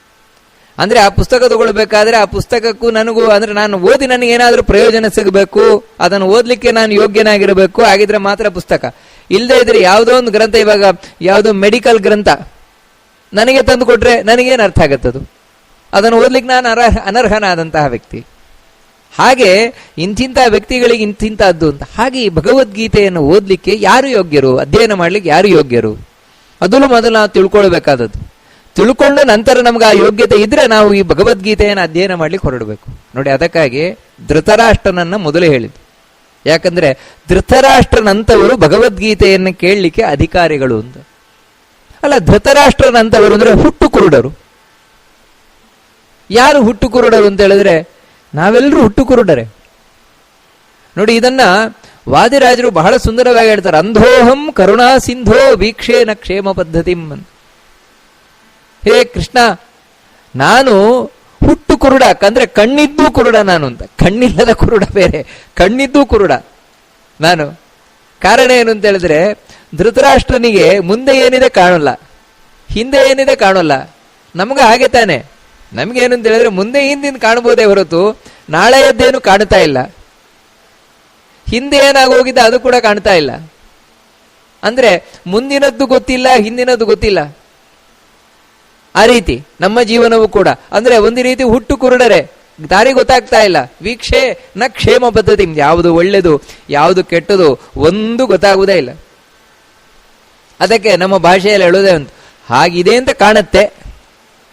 ಅಂದ್ರೆ ಆ ಪುಸ್ತಕ ತಗೊಳ್ಬೇಕಾದ್ರೆ ಆ ಪುಸ್ತಕಕ್ಕೂ ನನಗೂ ಅಂದ್ರೆ ನಾನು ಓದಿ ನನಗೆ ಏನಾದರೂ ಪ್ರಯೋಜನ ಸಿಗಬೇಕು, ಅದನ್ನು ಓದಲಿಕ್ಕೆ ನಾನು ಯೋಗ್ಯನಾಗಿರಬೇಕು ಆಗಿದ್ರೆ ಮಾತ್ರ ಪುಸ್ತಕ. ಇಲ್ಲದೆ ಇದ್ರೆ ಯಾವುದೋ ಒಂದು ಗ್ರಂಥ, ಇವಾಗ ಯಾವುದೋ ಮೆಡಿಕಲ್ ಗ್ರಂಥ ನನಗೆ ತಂದು ಕೊಟ್ರೆ ನನಗೇನು ಅರ್ಥ ಆಗತ್ತದು? ಅದನ್ನು ಓದ್ಲಿಕ್ಕೆ ನಾನು ಅರ್ಹ ಅನರ್ಹನಾದಂತಹ ವ್ಯಕ್ತಿ. ಹಾಗೆ ಇಂತಿಂಥ ವ್ಯಕ್ತಿಗಳಿಗೆ ಇಂತಿಂತಹದ್ದು ಅಂತ. ಹಾಗೆ ಈ ಭಗವದ್ಗೀತೆಯನ್ನು ಓದಲಿಕ್ಕೆ ಯಾರು ಯೋಗ್ಯರು? ಅಧ್ಯಯನ ಮಾಡ್ಲಿಕ್ಕೆ ಯಾರು ಯೋಗ್ಯರು? ಅದನ್ನು ಮೊದಲು ನಾವು ತಿಳ್ಕೊಳ್ಬೇಕಾದದ್ದು. ತಿಳ್ಕೊಂಡು ನಂತರ ನಮ್ಗೆ ಆ ಯೋಗ್ಯತೆ ಇದ್ರೆ ನಾವು ಈ ಭಗವದ್ಗೀತೆಯನ್ನು ಅಧ್ಯಯನ ಮಾಡ್ಲಿಕ್ಕೆ ಹೊರಡಬೇಕು. ನೋಡಿ, ಅದಕ್ಕಾಗಿ ಧೃತರಾಷ್ಟ್ರನನ್ನ ಮೊದಲು ಹೇಳಿದ್ದು. ಯಾಕಂದ್ರೆ ಧೃತರಾಷ್ಟ್ರನಂತವರು ಭಗವದ್ಗೀತೆಯನ್ನು ಕೇಳಲಿಕ್ಕೆ ಅಧಿಕಾರಿಗಳು ಅಂತ. ಅಲ್ಲ, ಧೃತರಾಷ್ಟ್ರನಂತವರು ಅಂದ್ರೆ ಹುಟ್ಟು ಕುರುಡರು ಯಾರು ಹುಟ್ಟು ಕುರುಡರು ಅಂತ ಹೇಳಿದ್ರೆ ನಾವೆಲ್ಲರೂ ಹುಟ್ಟು ಕುರುಡರೆ ನೋಡಿ, ಇದನ್ನ ವಾದಿರಾಜರು ಬಹಳ ಸುಂದರವಾಗಿ ಹೇಳ್ತಾರೆ. ಅಂಧೋಹಂ ಕರುಣಾ ಸಿಂಧೋ ವೀಕ್ಷೇನ ಕ್ಷೇಮ ಪದ್ಧತಿ ಹೇ ಕೃಷ್ಣ, ನಾನು ಹುಟ್ಟು ಕುರುಡ ಅಂದ್ರೆ ಕಣ್ಣಿದ್ದು ಕುರುಡ ನಾನು ಅಂತ. ಕಣ್ಣಿಲ್ಲದ ಕುರುಡ ಬೇರೆ, ಕಣ್ಣಿದ್ದು ಕುರುಡ. ನಾನು ಕಾರಣ ಏನು ಅಂತ ಹೇಳಿದ್ರೆ, ಧೃತರಾಷ್ಟ್ರನಿಗೆ ಮುಂದೆ ಏನಿದೆ ಕಾಣಲ್ಲ, ಹಿಂದೆ ಏನಿದೆ ಕಾಣಲ್ಲ. ನಮ್ಗೆ ಹಾಗೆ ತಾನೆ. ನಮ್ಗೇನು ಅಂತ ಹೇಳಿದ್ರೆ, ಮುಂದೆ ಹಿಂದಿನ ಕಾಣಬಹುದೇ ಹೊರತು, ನಾಳೆಯದ್ದೇನು ಕಾಣ್ತಾ ಇಲ್ಲ. ಹಿಂದೆ ಏನಾಗೋಗಿದೆ ಅದು ಕೂಡ ಕಾಣ್ತಾ ಇಲ್ಲ. ಅಂದ್ರೆ, ಮುಂದಿನದ್ದು ಗೊತ್ತಿಲ್ಲ, ಹಿಂದಿನದ್ದು ಗೊತ್ತಿಲ್ಲ. ಆ ರೀತಿ, ನಮ್ಮ ಜೀವನವೂ ಕೂಡ. ಅಂದ್ರೆ ಒಂದು ರೀತಿ ಹುಟ್ಟು ಕುರುಡರೆ. ದಾರಿ ಗೊತ್ತಾಗ್ತಾ ಇಲ್ಲ. ವೀಕ್ಷೆ ನ ಕ್ಷೇಮ ಪದ್ಧತಿ. ಯಾವುದು ಒಳ್ಳೆದು, ಯಾವುದು ಕೆಟ್ಟದು, ಒಂದು ಗೊತ್ತಾಗುವುದೇ ಇಲ್ಲ. ಅದಕ್ಕೆ ನಮ್ಮ ಭಾಷೆಯಲ್ಲಿ ಹೇಳುವುದೇ ಉಂಟು ಹಾಗಿದೆ ಅಂತ ಕಾಣುತ್ತೆ.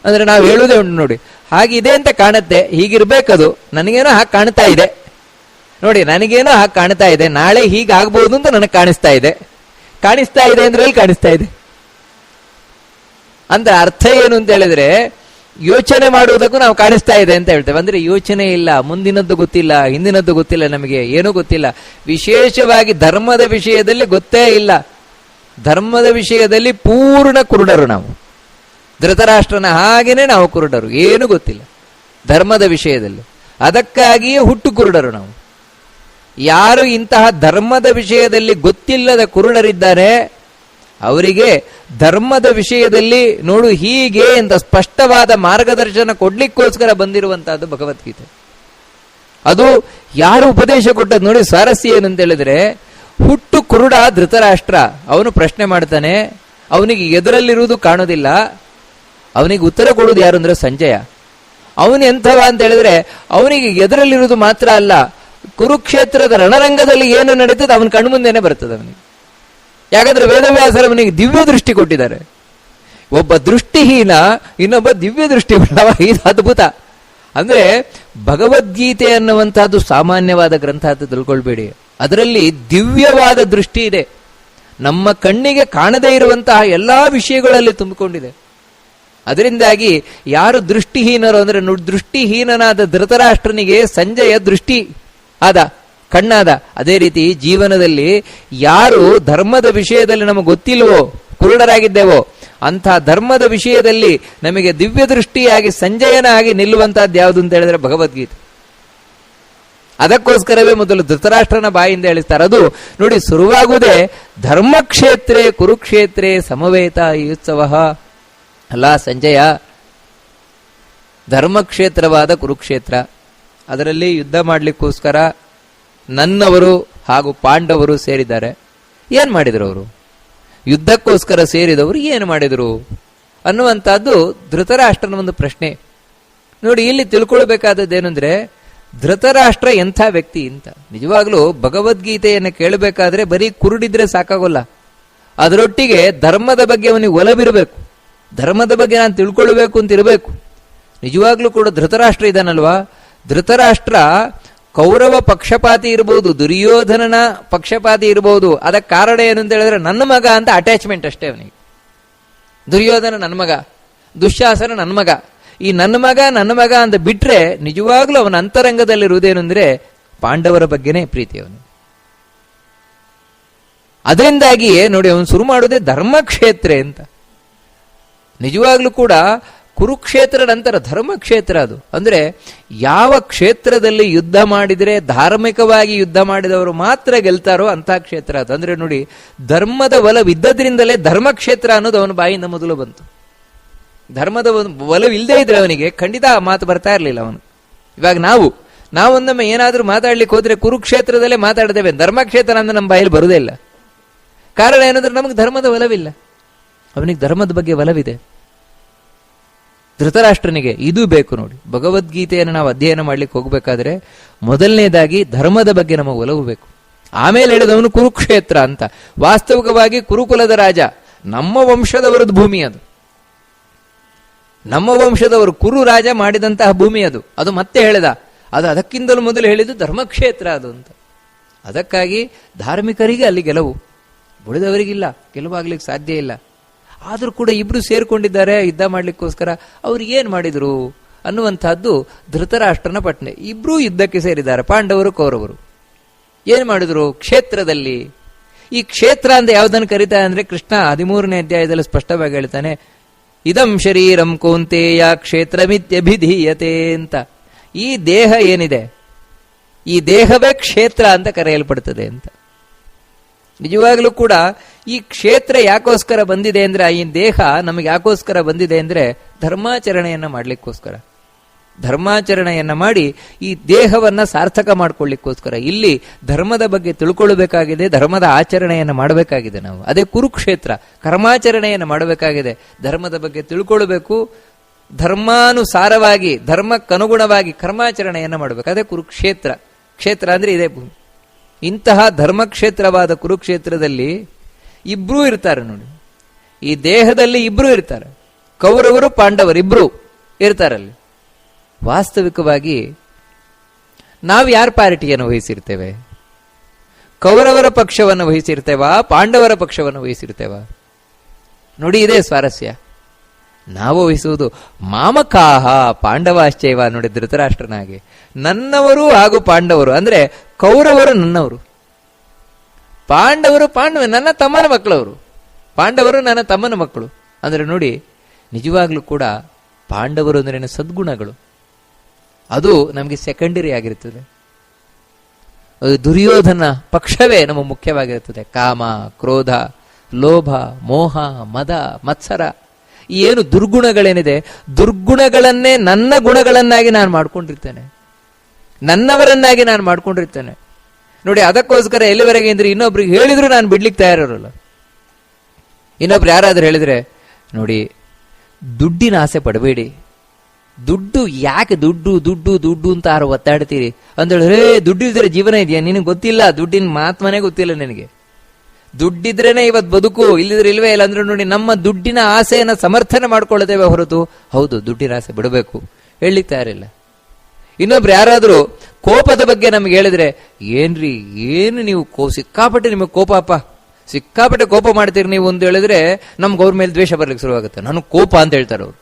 ಅಂದ್ರೆ ನಾವು ಹೇಳುವುದೇ ಉಂಟು ನೋಡಿ. ಹಾಗಿದೆ ಅಂತ ಕಾಣುತ್ತೆ, ಹೀಗಿರ್ಬೇಕದು. ನನಗೇನೋ ಹಾಗೆ ಕಾಣ್ತಾ ಇದೆ. ನೋಡಿ, ನನಗೇನೋ ಹಾಗೆ ಕಾಣ್ತಾ ಇದೆ. ನಾಳೆ ಹೀಗಾಗ್ಬೋದು ಅಂತ ನನಗೆ ಕಾಣಿಸ್ತಾ ಇದೆ. ಕಾಣಿಸ್ತಾ ಇದೆ ಅಂದ್ರೆ ಕಾಣಿಸ್ತಾ ಇದೆ? ಅಂದ್ರೆ ಅರ್ಥ ಏನು ಅಂತ ಹೇಳಿದ್ರೆ, ಯೋಚನೆ ಮಾಡುವುದಕ್ಕೂ ನಾವು ಕಾಣಿಸ್ತಾ ಇದೆ ಅಂತ ಹೇಳ್ತೇವೆ. ಅಂದ್ರೆ ಯೋಚನೆ ಇಲ್ಲ, ಮುಂದಿನದ್ದು ಗೊತ್ತಿಲ್ಲ, ಹಿಂದಿನದ್ದು ಗೊತ್ತಿಲ್ಲ, ನಮಗೆ ಏನೂ ಗೊತ್ತಿಲ್ಲ. ವಿಶೇಷವಾಗಿ ಧರ್ಮದ ವಿಷಯದಲ್ಲಿ ಗೊತ್ತೇ ಇಲ್ಲ. ಧರ್ಮದ ವಿಷಯದಲ್ಲಿ ಪೂರ್ಣ ಕುರುಡರು ನಾವು. ಧೃತರಾಷ್ಟ್ರನ ಹಾಗೇನೆ ನಾವು ಕುರುಡರು, ಏನು ಗೊತ್ತಿಲ್ಲ. ಧರ್ಮದ ವಿಷಯದಲ್ಲಿ. ಅದಕ್ಕಾಗಿಯೇ ಹುಟ್ಟು ಕುರುಡರು ನಾವು. ಯಾರು ಇಂತಹ ಧರ್ಮದ ವಿಷಯದಲ್ಲಿ ಗೊತ್ತಿಲ್ಲದ ಕುರುಡರಿದ್ದಾರೆ ಅವರಿಗೆ ಧರ್ಮದ ವಿಷಯದಲ್ಲಿ ನೋಡು ಹೀಗೆ ಅಂತ ಸ್ಪಷ್ಟವಾದ ಮಾರ್ಗದರ್ಶನ ಕೊಡ್ಲಿಕ್ಕೋಸ್ಕರ ಬಂದಿರುವಂತಹದ್ದು ಭಗವದ್ಗೀತೆ. ಅದು ಯಾರು ಉಪದೇಶ ಕೊಟ್ಟದ್ದು ನೋಡಿ ಸ್ವಾರಸ್ಯ ಏನಂತ ಹೇಳಿದ್ರೆ, ಹುಟ್ಟು ಕುರುಡ ಧೃತರಾಷ್ಟ್ರ. ಅವನು ಪ್ರಶ್ನೆ ಮಾಡ್ತಾನೆ, ಅವನಿಗೆ ಎದುರಲ್ಲಿರುವುದು ಕಾಣೋದಿಲ್ಲ, ಅವನಿಗೆ ಉತ್ತರ ಕೊಡುವುದು ಯಾರು ಅಂದ್ರೆ ಸಂಜಯ. ಅವನು ಎಂಥವ ಅಂತ ಹೇಳಿದ್ರೆ, ಅವನಿಗೆ ಎದುರಲ್ಲಿರುವುದು ಮಾತ್ರ ಅಲ್ಲ, ಕುರುಕ್ಷೇತ್ರದ ರಣರಂಗದಲ್ಲಿ ಏನು ನಡೀತದೆ ಅವನ ಕಣ್ಮುಂದೇನೆ ಬರ್ತದೆ ಅವನಿಗೆ. ಯಾಕಂದ್ರೆ ವೇದವ್ಯಾಸರವನಿಗೆ ದಿವ್ಯ ದೃಷ್ಟಿ ಕೊಟ್ಟಿದ್ದಾರೆ. ಒಬ್ಬ ದೃಷ್ಟಿಹೀನ, ಇನ್ನೊಬ್ಬ ದಿವ್ಯ ದೃಷ್ಟಿ ಉಳ್ಳವ, ಇದು ಅದ್ಭುತ. ಅಂದ್ರೆ ಭಗವದ್ಗೀತೆ ಅನ್ನುವಂತಹದ್ದು ಸಾಮಾನ್ಯವಾದ ಗ್ರಂಥ ಅಂತ ತಿಳ್ಕೊಳ್ಬೇಡಿ. ಅದರಲ್ಲಿ ದಿವ್ಯವಾದ ದೃಷ್ಟಿ ಇದೆ. ನಮ್ಮ ಕಣ್ಣಿಗೆ ಕಾಣದೇ ಇರುವಂತಹ ಎಲ್ಲಾ ವಿಷಯಗಳಲ್ಲಿ ತುಂಬಿಕೊಂಡಿದೆ. ಅದರಿಂದಾಗಿ ಯಾರು ದೃಷ್ಟಿಹೀನರು ಅಂದ್ರೆ ದೃಷ್ಟಿಹೀನನಾದ ಧೃತರಾಷ್ಟ್ರನಿಗೆ ಸಂಜೆಯ ದೃಷ್ಟಿ ಆದ. ಕಣ್ಣಾದ. ಅದೇ ರೀತಿ ಜೀವನದಲ್ಲಿ ಯಾರು ಧರ್ಮದ ವಿಷಯದಲ್ಲಿ ನಮಗೆ ಗೊತ್ತಿಲ್ವೋ ಕುರುಡರಾಗಿದ್ದೇವೋ, ಅಂಥ ಧರ್ಮದ ವಿಷಯದಲ್ಲಿ ನಮಗೆ ದಿವ್ಯ ದೃಷ್ಟಿಯಾಗಿ ಸಂಜಯನ ಆಗಿ ನಿಲ್ಲುವಂತಹದ್ದು ಯಾವುದು ಅಂತ ಹೇಳಿದ್ರೆ ಭಗವದ್ಗೀತೆ. ಅದಕ್ಕೋಸ್ಕರವೇ ಮೊದಲು ಧೃತರಾಷ್ಟ್ರನ ಬಾಯಿಂದ ಹೇಳಿಸ್ತಾರೆ. ಅದು ನೋಡಿ ಶುರುವಾಗುವುದೇ ಧರ್ಮಕ್ಷೇತ್ರೇ ಕುರುಕ್ಷೇತ್ರೇ ಸಮವೇತ ಈ ಉತ್ಸವ ಅಲ್ಲ, ಸಂಜಯ, ಧರ್ಮಕ್ಷೇತ್ರವಾದ ಕುರುಕ್ಷೇತ್ರ. ಅದರಲ್ಲಿ ಯುದ್ಧ ಮಾಡಲಿಕ್ಕೋಸ್ಕರ ನನ್ನವರು ಹಾಗೂ ಪಾಂಡವರು ಸೇರಿದ್ದಾರೆ. ಏನು ಮಾಡಿದ್ರು ಅವರು? ಯುದ್ಧಕ್ಕೋಸ್ಕರ ಸೇರಿದವರು ಏನು ಮಾಡಿದರು? ಅನ್ನುವಂಥದ್ದು ಧೃತರಾಷ್ಟ್ರನ ಒಂದು ಪ್ರಶ್ನೆ. ನೋಡಿ, ಇಲ್ಲಿ ತಿಳ್ಕೊಳ್ಬೇಕಾದದ್ದೇನೆಂದ್ರೆ, ಧೃತರಾಷ್ಟ್ರ ಎಂಥ ವ್ಯಕ್ತಿ ಅಂತ. ನಿಜವಾಗ್ಲೂ ಭಗವದ್ಗೀತೆಯನ್ನು ಕೇಳಬೇಕಾದ್ರೆ ಬರೀ ಕುರುಡಿದ್ರೆ ಸಾಕಾಗೋಲ್ಲ. ಅದರೊಟ್ಟಿಗೆ ಧರ್ಮದ ಬಗ್ಗೆ ಅವನಿಗೆ ಒಲವಿರಬೇಕು. ಧರ್ಮದ ಬಗ್ಗೆ ನಾನು ತಿಳ್ಕೊಳ್ಬೇಕು ಅಂತ ಇರಬೇಕು. ನಿಜವಾಗ್ಲೂ ಕೂಡ ಧೃತರಾಷ್ಟ್ರ ಇದಾನಲ್ವಾ ಧೃತರಾಷ್ಟ್ರ ಕೌರವ ಪಕ್ಷಪಾತಿ ಇರಬಹುದು ದುರ್ಯೋಧನನ ಪಕ್ಷಪಾತಿ ಇರಬಹುದು ಅದಕ್ಕೆ ಕಾರಣ ಏನು ಅಂತ ಹೇಳಿದ್ರೆ ನನ್ನ ಮಗ ಅಂತ ಅಟ್ಯಾಚ್ಮೆಂಟ್ ಅಷ್ಟೇ ಅವನಿಗೆ. ದುರ್ಯೋಧನ ನನ್ನ ಮಗ ದುಶ್ಯಾಸನ ನನ್ನ ಮಗ. ಈ ನನ್ನ ಮಗ ನನ್ನ ಮಗ ಅಂತ ಬಿಟ್ರೆ ನಿಜವಾಗ್ಲೂ ಅವನ ಅಂತರಂಗದಲ್ಲಿರುವುದೇನು ಅಂದ್ರೆ ಪಾಂಡವರ ಬಗ್ಗೆನೇ ಪ್ರೀತಿ ಅವನು ಅದರಿಂದಾಗಿಯೇ ನೋಡಿ, ಅವನು ಶುರು ಮಾಡೋದೇ ಧರ್ಮಕ್ಷೇತ್ರ ಅಂತ. ನಿಜವಾಗ್ಲೂ ಕೂಡ ಕುರುಕ್ಷೇತ್ರ ನಂತರ ಧರ್ಮಕ್ಷೇತ್ರ ಅದು. ಅಂದರೆ ಯಾವ ಕ್ಷೇತ್ರದಲ್ಲಿ ಯುದ್ಧ ಮಾಡಿದರೆ ಧಾರ್ಮಿಕವಾಗಿ ಯುದ್ಧ ಮಾಡಿದವರು ಮಾತ್ರ ಗೆಲ್ತಾರೋ ಅಂಥ ಕ್ಷೇತ್ರ ಅದು. ಅಂದರೆ ನೋಡಿ, ಧರ್ಮದ ಒಲವಿದ್ದದ್ರಿಂದಲೇ ಧರ್ಮಕ್ಷೇತ್ರ ಅನ್ನೋದು ಅವನ ಬಾಯಿಂದ ಮೊದಲು ಬಂತು. ಧರ್ಮದ ಒಲವಿಲ್ಲದೆ ಇದ್ರೆ ಅವನಿಗೆ ಖಂಡಿತ ಆ ಮಾತು ಬರ್ತಾ ಇರಲಿಲ್ಲ ಅವನು. ಇವಾಗ ನಾವು, ನಾವೊಂದೊಮ್ಮೆ ಏನಾದರೂ ಮಾತಾಡ್ಲಿಕ್ಕೆ ಹೋದರೆ ಕುರುಕ್ಷೇತ್ರದಲ್ಲೇ ಮಾತಾಡ್ತೇವೆ. ಧರ್ಮಕ್ಷೇತ್ರ ಅಂದ್ರೆ ನಮ್ಮ ಬಾಯಲ್ಲಿ ಬರುವುದೇ ಇಲ್ಲ. ಕಾರಣ ಏನಂದ್ರೆ ನಮಗೆ ಧರ್ಮದ ಒಲವಿಲ್ಲ. ಅವನಿಗೆ ಧರ್ಮದ ಬಗ್ಗೆ ಒಲವಿದೆ. ಧೃತರಾಷ್ಟ್ರನಿಗೆ ಇದು ಬೇಕು ನೋಡಿ. ಭಗವದ್ಗೀತೆಯನ್ನು ನಾವು ಅಧ್ಯಯನ ಮಾಡ್ಲಿಕ್ಕೆ ಹೋಗಬೇಕಾದ್ರೆ ಮೊದಲನೇದಾಗಿ ಧರ್ಮದ ಬಗ್ಗೆ ನಮಗೆ ಒಲವು ಬೇಕು. ಆಮೇಲೆ ಹೇಳಿದವನು ಕುರುಕ್ಷೇತ್ರ ಅಂತ. ವಾಸ್ತವಿಕವಾಗಿ ಕುರುಕುಲದ ರಾಜ, ನಮ್ಮ ವಂಶದವರದ್ದು ಭೂಮಿ ಅದು. ನಮ್ಮ ವಂಶದವರು ಕುರು ರಾಜ ಮಾಡಿದಂತಹ ಭೂಮಿ ಅದು. ಅದು ಮತ್ತೆ ಹೇಳಿದ, ಅದು ಅದಕ್ಕಿಂತಲೂ ಮೊದಲು ಹೇಳಿದ್ದು ಧರ್ಮಕ್ಷೇತ್ರ ಅದು ಅಂತ. ಅದಕ್ಕಾಗಿ ಧಾರ್ಮಿಕರಿಗೆ ಅಲ್ಲಿ ಗೆಲುವು. ಉಳಿದವರಿಗಿಲ್ಲ, ಗೆಲುವಾಗ್ಲಿಕ್ಕೆ ಸಾಧ್ಯ ಇಲ್ಲ. ಆದರೂ ಕೂಡ ಇಬ್ರು ಸೇರ್ಕೊಂಡಿದ್ದಾರೆ, ಯುದ್ಧ ಮಾಡ್ಲಿಕ್ಕೋಸ್ಕರ. ಅವ್ರು ಏನ್ ಮಾಡಿದ್ರು? ಅನ್ನುವಂತಹದ್ದು ಧೃತರಾಷ್ಟ್ರನ ಪಟ್ನೆ. ಇಬ್ರು ಯುದ್ಧಕ್ಕೆ ಸೇರಿದ್ದಾರೆ, ಪಾಂಡವರು, ಕೌರವರು. ಏನ್ ಮಾಡಿದ್ರು? ಕ್ಷೇತ್ರದಲ್ಲಿ. ಈ ಕ್ಷೇತ್ರ ಅಂತ ಯಾವ್ದನ್ನ ಕರೀತಾರೆ ಅಂದ್ರೆ ಕೃಷ್ಣ ಹದಿಮೂರನೇ ಅಧ್ಯಾಯದಲ್ಲಿ ಸ್ಪಷ್ಟವಾಗಿ ಹೇಳ್ತಾನೆ, ಇದಂ ಶರೀರಂ ಕೌಂತೆಯ ಕ್ಷೇತ್ರಮಿತ್ಯಭಿಧೀಯತೆ ಅಂತ. ಈ ದೇಹ ಏನಿದೆ? ಈ ದೇಹವೇ ಕ್ಷೇತ್ರ ಅಂತ ಕರೆಯಲ್ಪಡ್ತದೆ ಅಂತ. ನಿಜವಾಗ್ಲೂ ಕೂಡ ಈ ಕ್ಷೇತ್ರ ಯಾಕೋಸ್ಕರ ಬಂದಿದೆ ಅಂದ್ರೆ, ಈ ದೇಹ ನಮಗೆ ಯಾಕೋಸ್ಕರ ಬಂದಿದೆ ಅಂದ್ರೆ, ಧರ್ಮಾಚರಣೆಯನ್ನ ಮಾಡ್ಲಿಕ್ಕೋಸ್ಕರ. ಧರ್ಮಾಚರಣೆಯನ್ನ ಮಾಡಿ ಈ ದೇಹವನ್ನ ಸಾರ್ಥಕ ಮಾಡ್ಕೊಳ್ಳಿಕ್ಕೋಸ್ಕರ. ಇಲ್ಲಿ ಧರ್ಮದ ಬಗ್ಗೆ ತಿಳ್ಕೊಳ್ಬೇಕಾಗಿದೆ, ಧರ್ಮದ ಆಚರಣೆಯನ್ನು ಮಾಡಬೇಕಾಗಿದೆ ನಾವು. ಅದೇ ಕುರುಕ್ಷೇತ್ರ, ಕರ್ಮಾಚರಣೆಯನ್ನು ಮಾಡಬೇಕಾಗಿದೆ. ಧರ್ಮದ ಬಗ್ಗೆ ತಿಳ್ಕೊಳ್ಬೇಕು, ಧರ್ಮಾನುಸಾರವಾಗಿ, ಧರ್ಮಕ್ಕನುಗುಣವಾಗಿ ಕರ್ಮಾಚರಣೆಯನ್ನು ಮಾಡಬೇಕು. ಅದೇ ಕುರುಕ್ಷೇತ್ರ. ಕ್ಷೇತ್ರ ಅಂದ್ರೆ ಇದೇ ಭೂಮಿ. ಇಂತಹ ಧರ್ಮಕ್ಷೇತ್ರವಾದ ಕುರುಕ್ಷೇತ್ರದಲ್ಲಿ ಇಬ್ಬರೂ ಇರ್ತಾರೆ ನೋಡಿ. ಈ ದೇಹದಲ್ಲಿ ಇಬ್ಬರೂ ಇರ್ತಾರೆ. ಕೌರವರು, ಪಾಂಡವರು ಇಬ್ರು ಇರ್ತಾರಲ್ಲಿ ವಾಸ್ತವಿಕವಾಗಿ ನಾವು ಯಾರ ಪಾರ್ಟಿಯನ್ನು ವಹಿಸಿರ್ತೇವೆ? ಕೌರವರ ಪಕ್ಷವನ್ನು ವಹಿಸಿರ್ತೇವಾ, ಪಾಂಡವರ ಪಕ್ಷವನ್ನು ವಹಿಸಿರ್ತೇವಾ? ನೋಡಿ ಇದೇ ಸ್ವಾರಸ್ಯ. ನಾವು ವಹಿಸುವುದು ಮಾಮಕಾಹ ಪಾಂಡವಾಶ್ಚೈವ ನೋಡಿ ಧೃತರಾಷ್ಟ್ರನಾಗೆ. ನನ್ನವರು ಹಾಗೂ ಪಾಂಡವರು, ಅಂದ್ರೆ ಕೌರವರು ನನ್ನವರು. ಪಾಂಡವರು ಪಾಂಡವ, ನನ್ನ ತಮ್ಮನ ಮಕ್ಕಳವರು. ಪಾಂಡವರು ನನ್ನ ತಮ್ಮನ ಮಕ್ಕಳು. ಅಂದ್ರೆ ನೋಡಿ, ನಿಜವಾಗ್ಲೂ ಕೂಡ ಪಾಂಡವರು ಅಂದ್ರೆ ಸದ್ಗುಣಗಳು. ಅದು ನಮಗೆ ಸೆಕೆಂಡರಿ ಆಗಿರುತ್ತದೆ. ದುರ್ಯೋಧನ ಪಕ್ಷವೇ ನಮ್ಮ ಮುಖ್ಯವಾಗಿರುತ್ತದೆ. ಕಾಮ, ಕ್ರೋಧ, ಲೋಭ, ಮೋಹ, ಮದ, ಮತ್ಸರ. ಏನು ದುರ್ಗುಣಗಳೇನಿದೆ? ದುರ್ಗುಣಗಳನ್ನೇ ನನ್ನ ಗುಣಗಳನ್ನಾಗಿ ನಾನು ಮಾಡ್ಕೊಂಡಿರ್ತೇನೆ. ನನ್ನವರನ್ನಾಗಿ ನಾನು ಮಾಡ್ಕೊಂಡಿರ್ತೇನೆ. ನೋಡಿ, ಅದಕ್ಕೋಸ್ಕರ ಎಲ್ಲಿವರೆಗೆ ಅಂದ್ರೆ ಇನ್ನೊಬ್ರಿಗೆ ಹೇಳಿದ್ರು ನಾನು ಬಿಡ್ಲಿಕ್ಕೆ ತಯಾರಿರಲ್ಲ. ಇನ್ನೊಬ್ರು ಯಾರಾದ್ರೂ ಹೇಳಿದ್ರೆ, ನೋಡಿ, ದುಡ್ಡಿನ ಆಸೆ ಪಡಬೇಡಿ. ದುಡ್ಡು ಯಾಕೆ ದುಡ್ಡು ದುಡ್ಡು ದುಡ್ಡು ಅಂತ ಯಾರು ಒತ್ತಾಡ್ತೀರಿ? ಅಂತ ಹೇಳಿದ್ರೆ ದುಡ್ಡು ಜೀವನ ಇದೆಯಾ? ನಿನಗೆ ಗೊತ್ತಿಲ್ಲ, ದುಡ್ಡಿನ ಮಾತ್ಮನೆ ಗೊತ್ತಿಲ್ಲ ನಿನಗೆ. ದುಡ್ಡಿದ್ರೇನೆ ಇವತ್ತು ಬದುಕು ಇಲ್ಲಿದ್ರೆ ಇಲ್ವೇ ಇಲ್ಲ ಅಂದ್ರೆ ನೋಡಿ ನಮ್ಮ ದುಡ್ಡಿನ ಆಸೆಯನ್ನು ಸಮರ್ಥನೆ ಮಾಡ್ಕೊಳ್ಳುತ್ತೇವೆ ಹೊರತು. ಹೌದು, ದುಡ್ಡಿನ ಆಸೆ ಬಿಡಬೇಕು. ಹೇಳಲಿಕ್ಕೆ ತಯಾರಿಲ್ಲ. ಇನ್ನೊಬ್ರು ಯಾರಾದರೂ ಕೋಪದ ಬಗ್ಗೆ ನಮ್ಗೆ ಹೇಳಿದ್ರೆ, ಏನ್ರಿ, ಏನು ನೀವು ಕೋ, ಸಿಕ್ಕಾಪಟ್ಟೆ ನಿಮಗೆ ಕೋಪ ಅಪ್ಪ? ಸಿಕ್ಕಾಪಟ್ಟೆ ಕೋಪ ಮಾಡ್ತೀರಿ ನೀವು? ಒಂದು ಹೇಳಿದ್ರೆ ನಮ್ಗೆ ಅವ್ರ ಮೇಲೆ ದ್ವೇಷ ಬರ್ಲಿಕ್ಕೆ ಶುರುವಾಗುತ್ತೆ. ನಾನು ಕೋಪ ಅಂತ ಹೇಳ್ತಾರೆ ಅವರು.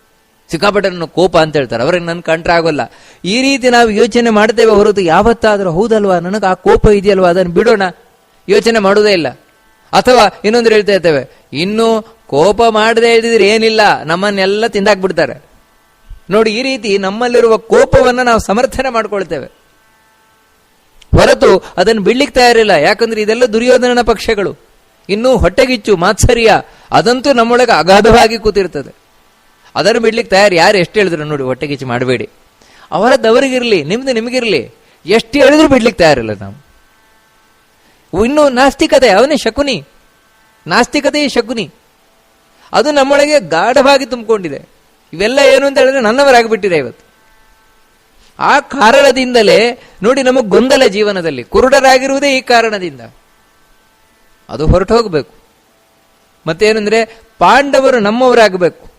ಸಿಕ್ಕಾಪಟ್ಟೆ ನನ್ನ ಕೋಪ ಅಂತ ಹೇಳ್ತಾರೆ. ಅವ್ರಿಗೆ ನನ್ನ ಕಂಟ್ರ ಆಗೋಲ್ಲ. ಈ ರೀತಿ ನಾವು ಯೋಚನೆ ಮಾಡ್ತೇವೆ ಹೊರತು ಯಾವತ್ತಾದ್ರೂ ಹೌದಲ್ವಾ? ನನಗೆ ಆ ಕೋಪ ಇದೆಯಲ್ವಾ? ಅದನ್ನು ಬಿಡೋಣ. ಯೋಚನೆ ಮಾಡುವುದೇ ಇಲ್ಲ. ಅಥವಾ ಇನ್ನೊಂದು ಹೇಳ್ತಾ ಇರ್ತೇವೆ, ಇನ್ನು ಕೋಪ ಮಾಡದೆ ಹೇಳಿದ್ರೆ ಏನಿಲ್ಲ, ನಮ್ಮನ್ನೆಲ್ಲ ತಿಂದಾಕ್ಬಿಡ್ತಾರೆ. ನೋಡಿ, ಈ ರೀತಿ ನಮ್ಮಲ್ಲಿರುವ ಕೋಪವನ್ನು ನಾವು ಸಮರ್ಥನೆ ಮಾಡ್ಕೊಳ್ತೇವೆ. ಹೊರತು ಅದನ್ನು ಬಿಡ್ಲಿಕ್ಕೆ ತಯಾರಿಲ್ಲ. ಯಾಕಂದ್ರೆ ಇದೆಲ್ಲ ದುರ್ಯೋಧನನ ಪಕ್ಷಗಳು. ಇನ್ನು ಹೊಟ್ಟೆಗಿಚ್ಚು, ಮಾತ್ಸರ್ಯ, ಅದಂತೂ ನಮ್ಮೊಳಗೆ ಅಗಾಧವಾಗಿ ಕೂತಿರ್ತದೆ. ಅದನ್ನು ಬಿಡ್ಲಿಕ್ಕೆ ತಯಾರು ಯಾರು ಎಷ್ಟು ಹೇಳಿದ್ರು ನೋಡಿ, ಹೊಟ್ಟೆಗಿಚ್ಚು ಮಾಡಬೇಡಿ. ಅವರದ್ದು ಅವರಿಗಿರಲಿ ನಿಮ್ದು ನಿಮಗಿರಲಿ, ಎಷ್ಟು ಹೇಳಿದ್ರು ಬಿಡ್ಲಿಕ್ಕೆ ತಯಾರಿಲ್ಲ ನಾವು. ಇನ್ನು ನಾಸ್ತಿಕತೆ, ಅವನೇ ಶಕುನಿ. ನಾಸ್ತಿಕತೆ ಶಕುನಿ. ಅದು ನಮ್ಮೊಳಗೆ ಗಾಢವಾಗಿ ತುಂಬಿಕೊಂಡಿದೆ. ಇವೆಲ್ಲ ಏನು ಅಂತ ಹೇಳಿದ್ರೆ ನನ್ನವರಾಗಿಬಿಟ್ಟಿದೆ ಇವತ್ತು. ಆ ಕಾರಣದಿಂದಲೇ, ನೋಡಿ ನಮಗೆ ಗೊಂದಲ ಜೀವನದಲ್ಲಿ, ಕುರುಡರಾಗಿರುವುದೇ ಈ ಕಾರಣದಿಂದ. ಅದು ಹೊರಟು ಹೋಗಬೇಕು ಮತ್ತೇನಂದ್ರೆ, ಪಾಂಡವರು ನಮ್ಮವರಾಗಬೇಕು.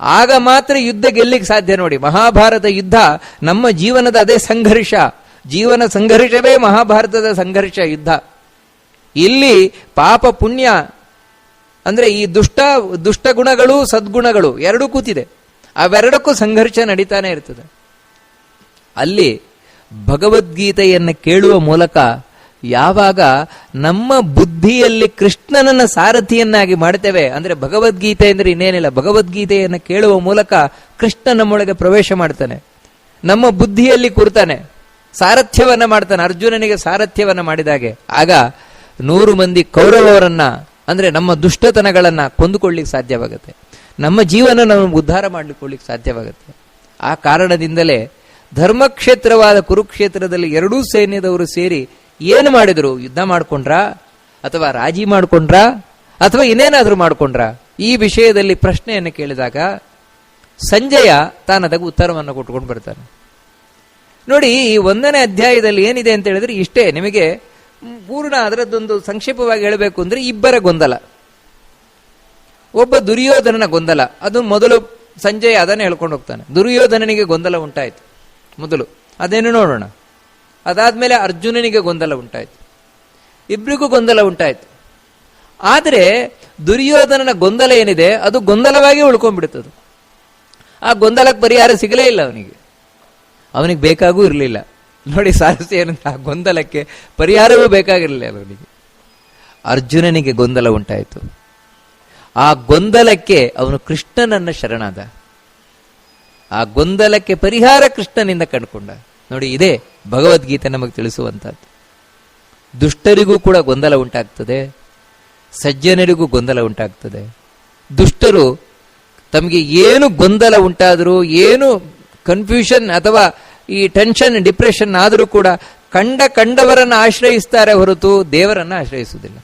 ಆಗ ಮಾತ್ರ ಯುದ್ಧ ಗೆಲ್ಲಿಗೆ ಸಾಧ್ಯ ನೋಡಿ. ಮಹಾಭಾರತ ಯುದ್ಧ ನಮ್ಮ ಜೀವನದ ಅದೇ ಸಂಘರ್ಷ. ಜೀವನ ಸಂಘರ್ಷವೇ ಮಹಾಭಾರತದ ಸಂಘರ್ಷ ಯುದ್ಧ. ಇಲ್ಲಿ ಪಾಪ ಪುಣ್ಯ, ಅಂದರೆ ಈ ದುಷ್ಟ ದುಷ್ಟ ಗುಣಗಳು, ಸದ್ಗುಣಗಳು ಎರಡೂ ಕೂತಿದೆ. ಅವೆರಡಕ್ಕೂ ಸಂಘರ್ಷ ನಡೀತಾನೆ ಇರ್ತದೆ. ಅಲ್ಲಿ ಭಗವದ್ಗೀತೆಯನ್ನು ಕೇಳುವ ಮೂಲಕ ಯಾವಾಗ ನಮ್ಮ ಬುದ್ಧಿಯಲ್ಲಿ ಕೃಷ್ಣನನ್ನ ಸಾರಥಿಯನ್ನಾಗಿ ಮಾಡ್ತೇವೆ, ಅಂದರೆ ಭಗವದ್ಗೀತೆ ಅಂದರೆ ಇನ್ನೇನಿಲ್ಲ, ಭಗವದ್ಗೀತೆಯನ್ನು ಕೇಳುವ ಮೂಲಕ ಕೃಷ್ಣ ನಮ್ಮೊಳಗೆ ಪ್ರವೇಶ ಮಾಡ್ತಾನೆ. ನಮ್ಮ ಬುದ್ಧಿಯಲ್ಲಿ ಕೂರ್ತಾನೆ. ಸಾರಥ್ಯವನ್ನ ಮಾಡ್ತಾನೆ. ಅರ್ಜುನನಿಗೆ ಸಾರಥ್ಯವನ್ನು ಮಾಡಿದಾಗೆ. ಆಗ ನೂರು ಮಂದಿ ಕೌರವರನ್ನ, ಅಂದ್ರೆ ನಮ್ಮ ದುಷ್ಟತನಗಳನ್ನ ಕೊಂದುಕೊಳ್ಳಿಕ್ಕೆ ಸಾಧ್ಯವಾಗುತ್ತೆ. ನಮ್ಮ ಜೀವನ ನಾವು ಉದ್ಧಾರ ಮಾಡ್ಲಿಕ್ಕೆ ಸಾಧ್ಯವಾಗುತ್ತೆ. ಆ ಕಾರಣದಿಂದಲೇ ಧರ್ಮಕ್ಷೇತ್ರವಾದ ಕುರುಕ್ಷೇತ್ರದಲ್ಲಿ ಎರಡೂ ಸೈನ್ಯದವರು ಸೇರಿ ಏನು ಮಾಡಿದ್ರು? ಯುದ್ಧ ಮಾಡ್ಕೊಂಡ್ರಾ? ಅಥವಾ ರಾಜಿ ಮಾಡ್ಕೊಂಡ್ರಾ? ಅಥವಾ ಇನ್ನೇನಾದರೂ ಮಾಡ್ಕೊಂಡ್ರಾ? ಈ ವಿಷಯದಲ್ಲಿ ಪ್ರಶ್ನೆಯನ್ನು ಕೇಳಿದಾಗ ಸಂಜಯ ತಾನದಾಗ ಉತ್ತರವನ್ನು ಕೊಟ್ಕೊಂಡು ಬರ್ತಾನೆ. ನೋಡಿ, ಈ ಒಂದನೇ ಅಧ್ಯಾಯದಲ್ಲಿ ಏನಿದೆ ಅಂತ ಹೇಳಿದ್ರೆ ಇಷ್ಟೇ, ನಿಮಗೆ ಪೂರ್ಣ ಅದರದ್ದೊಂದು ಸಂಕ್ಷೇಪವಾಗಿ ಹೇಳಬೇಕು ಅಂದ್ರೆ ಇಬ್ಬರ ಗೊಂದಲ. ಒಬ್ಬ ದುರ್ಯೋಧನನ ಗೊಂದಲ. ಅದು ಮೊದಲು ಸಂಜಯ್ ಅದನ್ನು ಹೇಳ್ಕೊಂಡು ಹೋಗ್ತಾನೆ. ದುರ್ಯೋಧನನಿಗೆ ಗೊಂದಲ ಉಂಟಾಯ್ತು ಮೊದಲು. ಅದೇನು ನೋಡೋಣ. ಅದಾದ್ಮೇಲೆ ಅರ್ಜುನನಿಗೆ ಗೊಂದಲ ಉಂಟಾಯ್ತು. ಇಬ್ಬರಿಗೂ ಗೊಂದಲ ಉಂಟಾಯ್ತು. ಆದರೆ ದುರ್ಯೋಧನನ ಗೊಂದಲ ಏನಿದೆ, ಅದು ಗೊಂದಲವಾಗಿ ಉಳ್ಕೊಂಡ್ಬಿಡುತ್ತದು ಆ ಗೊಂದಲಕ್ಕೆ ಪರಿಹಾರ ಸಿಗಲೇ ಇಲ್ಲ ಅವನಿಗೆ. ಅವನಿಗೆ ಬೇಕಾಗೂ ಇರಲಿಲ್ಲ. ನೋಡಿ ಸಾರಸಿ ಏನಂತ ಗೊಂದಲಕ್ಕೆ ಪರಿಹಾರವೂ ಬೇಕಾಗಿರಲಿಲ್ಲ ಅವನಿಗೆ. ಅರ್ಜುನನಿಗೆ ಗೊಂದಲ ಉಂಟಾಯಿತು. ಆ ಗೊಂದಲಕ್ಕೆ ಅವನು ಕೃಷ್ಣನನ್ನ ಶರಣಾದ. ಆ ಗೊಂದಲಕ್ಕೆ ಪರಿಹಾರ ಕೃಷ್ಣನಿಂದ ಕಂಡುಕೊಂಡ. ನೋಡಿ, ಇದೇ ಭಗವದ್ಗೀತೆ ನಮಗೆ ತಿಳಿಸುವಂತಹದ್ದು ದುಷ್ಟರಿಗೂ ಕೂಡ ಗೊಂದಲ ಉಂಟಾಗ್ತದೆ. ಸಜ್ಜನರಿಗೂ ಗೊಂದಲ ಉಂಟಾಗ್ತದೆ. ದುಷ್ಟರು ತಮಗೆ ಏನು ಗೊಂದಲ ಉಂಟಾದರೂ, ಏನು ಕನ್ಫ್ಯೂಷನ್ ಅಥವಾ ಈ ಟೆನ್ಷನ್ ಡಿಪ್ರೆಷನ್ ಆದರೂ ಕೂಡ ಕಂಡ ಕಂಡವರನ್ನು ಆಶ್ರಯಿಸ್ತಾರೆ ಹೊರತು ದೇವರನ್ನು ಆಶ್ರಯಿಸುವುದಿಲ್ಲ.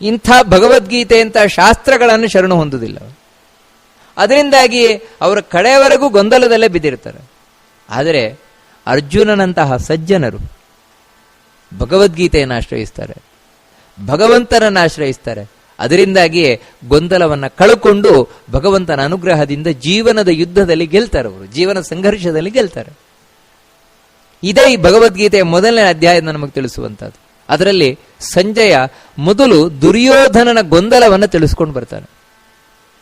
ಇಂಥ ಭಗವದ್ಗೀತೆ ಅಂತ ಶಾಸ್ತ್ರಗಳನ್ನು ಶರಣು ಹೊಂದುವುದಿಲ್ಲ ಅದರಿಂದಾಗಿ ಅವರ ಕಡೆಯವರೆಗೂ ಗೊಂದಲದಲ್ಲೇ ಬಿದ್ದಿರ್ತಾರೆ. ಆದರೆ ಅರ್ಜುನನಂತಹ ಸಜ್ಜನರು ಭಗವದ್ಗೀತೆಯನ್ನು ಆಶ್ರಯಿಸ್ತಾರೆ, ಭಗವಂತನನ್ನು ಆಶ್ರಯಿಸ್ತಾರೆ ಅದರಿಂದಾಗಿಯೇ ಗೊಂದಲವನ್ನ ಕಳ್ಕೊಂಡು ಭಗವಂತನ ಅನುಗ್ರಹದಿಂದ ಜೀವನದ ಯುದ್ಧದಲ್ಲಿ ಗೆಲ್ತಾರೆ ಅವರು, ಜೀವನ ಸಂಘರ್ಷದಲ್ಲಿ ಗೆಲ್ತಾರೆ. ಇದೇ ಈ ಭಗವದ್ಗೀತೆಯ ಮೊದಲನೇ ಅಧ್ಯಾಯ ನಮಗೆ ತಿಳಿಸುವಂತದ್ದು ಅದರಲ್ಲಿ ಸಂಜಯ ಮೊದಲು ದುರ್ಯೋಧನನ ಗೊಂದಲವನ್ನು ತಿಳಿಸ್ಕೊಂಡು ಬರ್ತಾನೆ.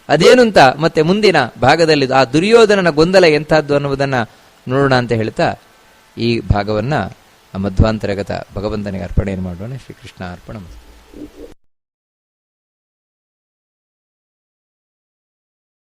ಅದೇನು ಅಂತ ಮತ್ತೆ ಮುಂದಿನ ಭಾಗದಲ್ಲಿ ಆ ದುರ್ಯೋಧನನ ಗೊಂದಲ ಎಂಥದ್ದು ಅನ್ನುವುದನ್ನ ನೋಡೋಣ ಅಂತ ಹೇಳ್ತಾ ಈ ಭಾಗವನ್ನ ಮಧ್ವಾಂತರಗತ ಭಗವಂತನಿಗೆ ಅರ್ಪಣೆಯನ್ನು ಮಾಡೋಣ. ಶ್ರೀಕೃಷ್ಣ ಅರ್ಪಣ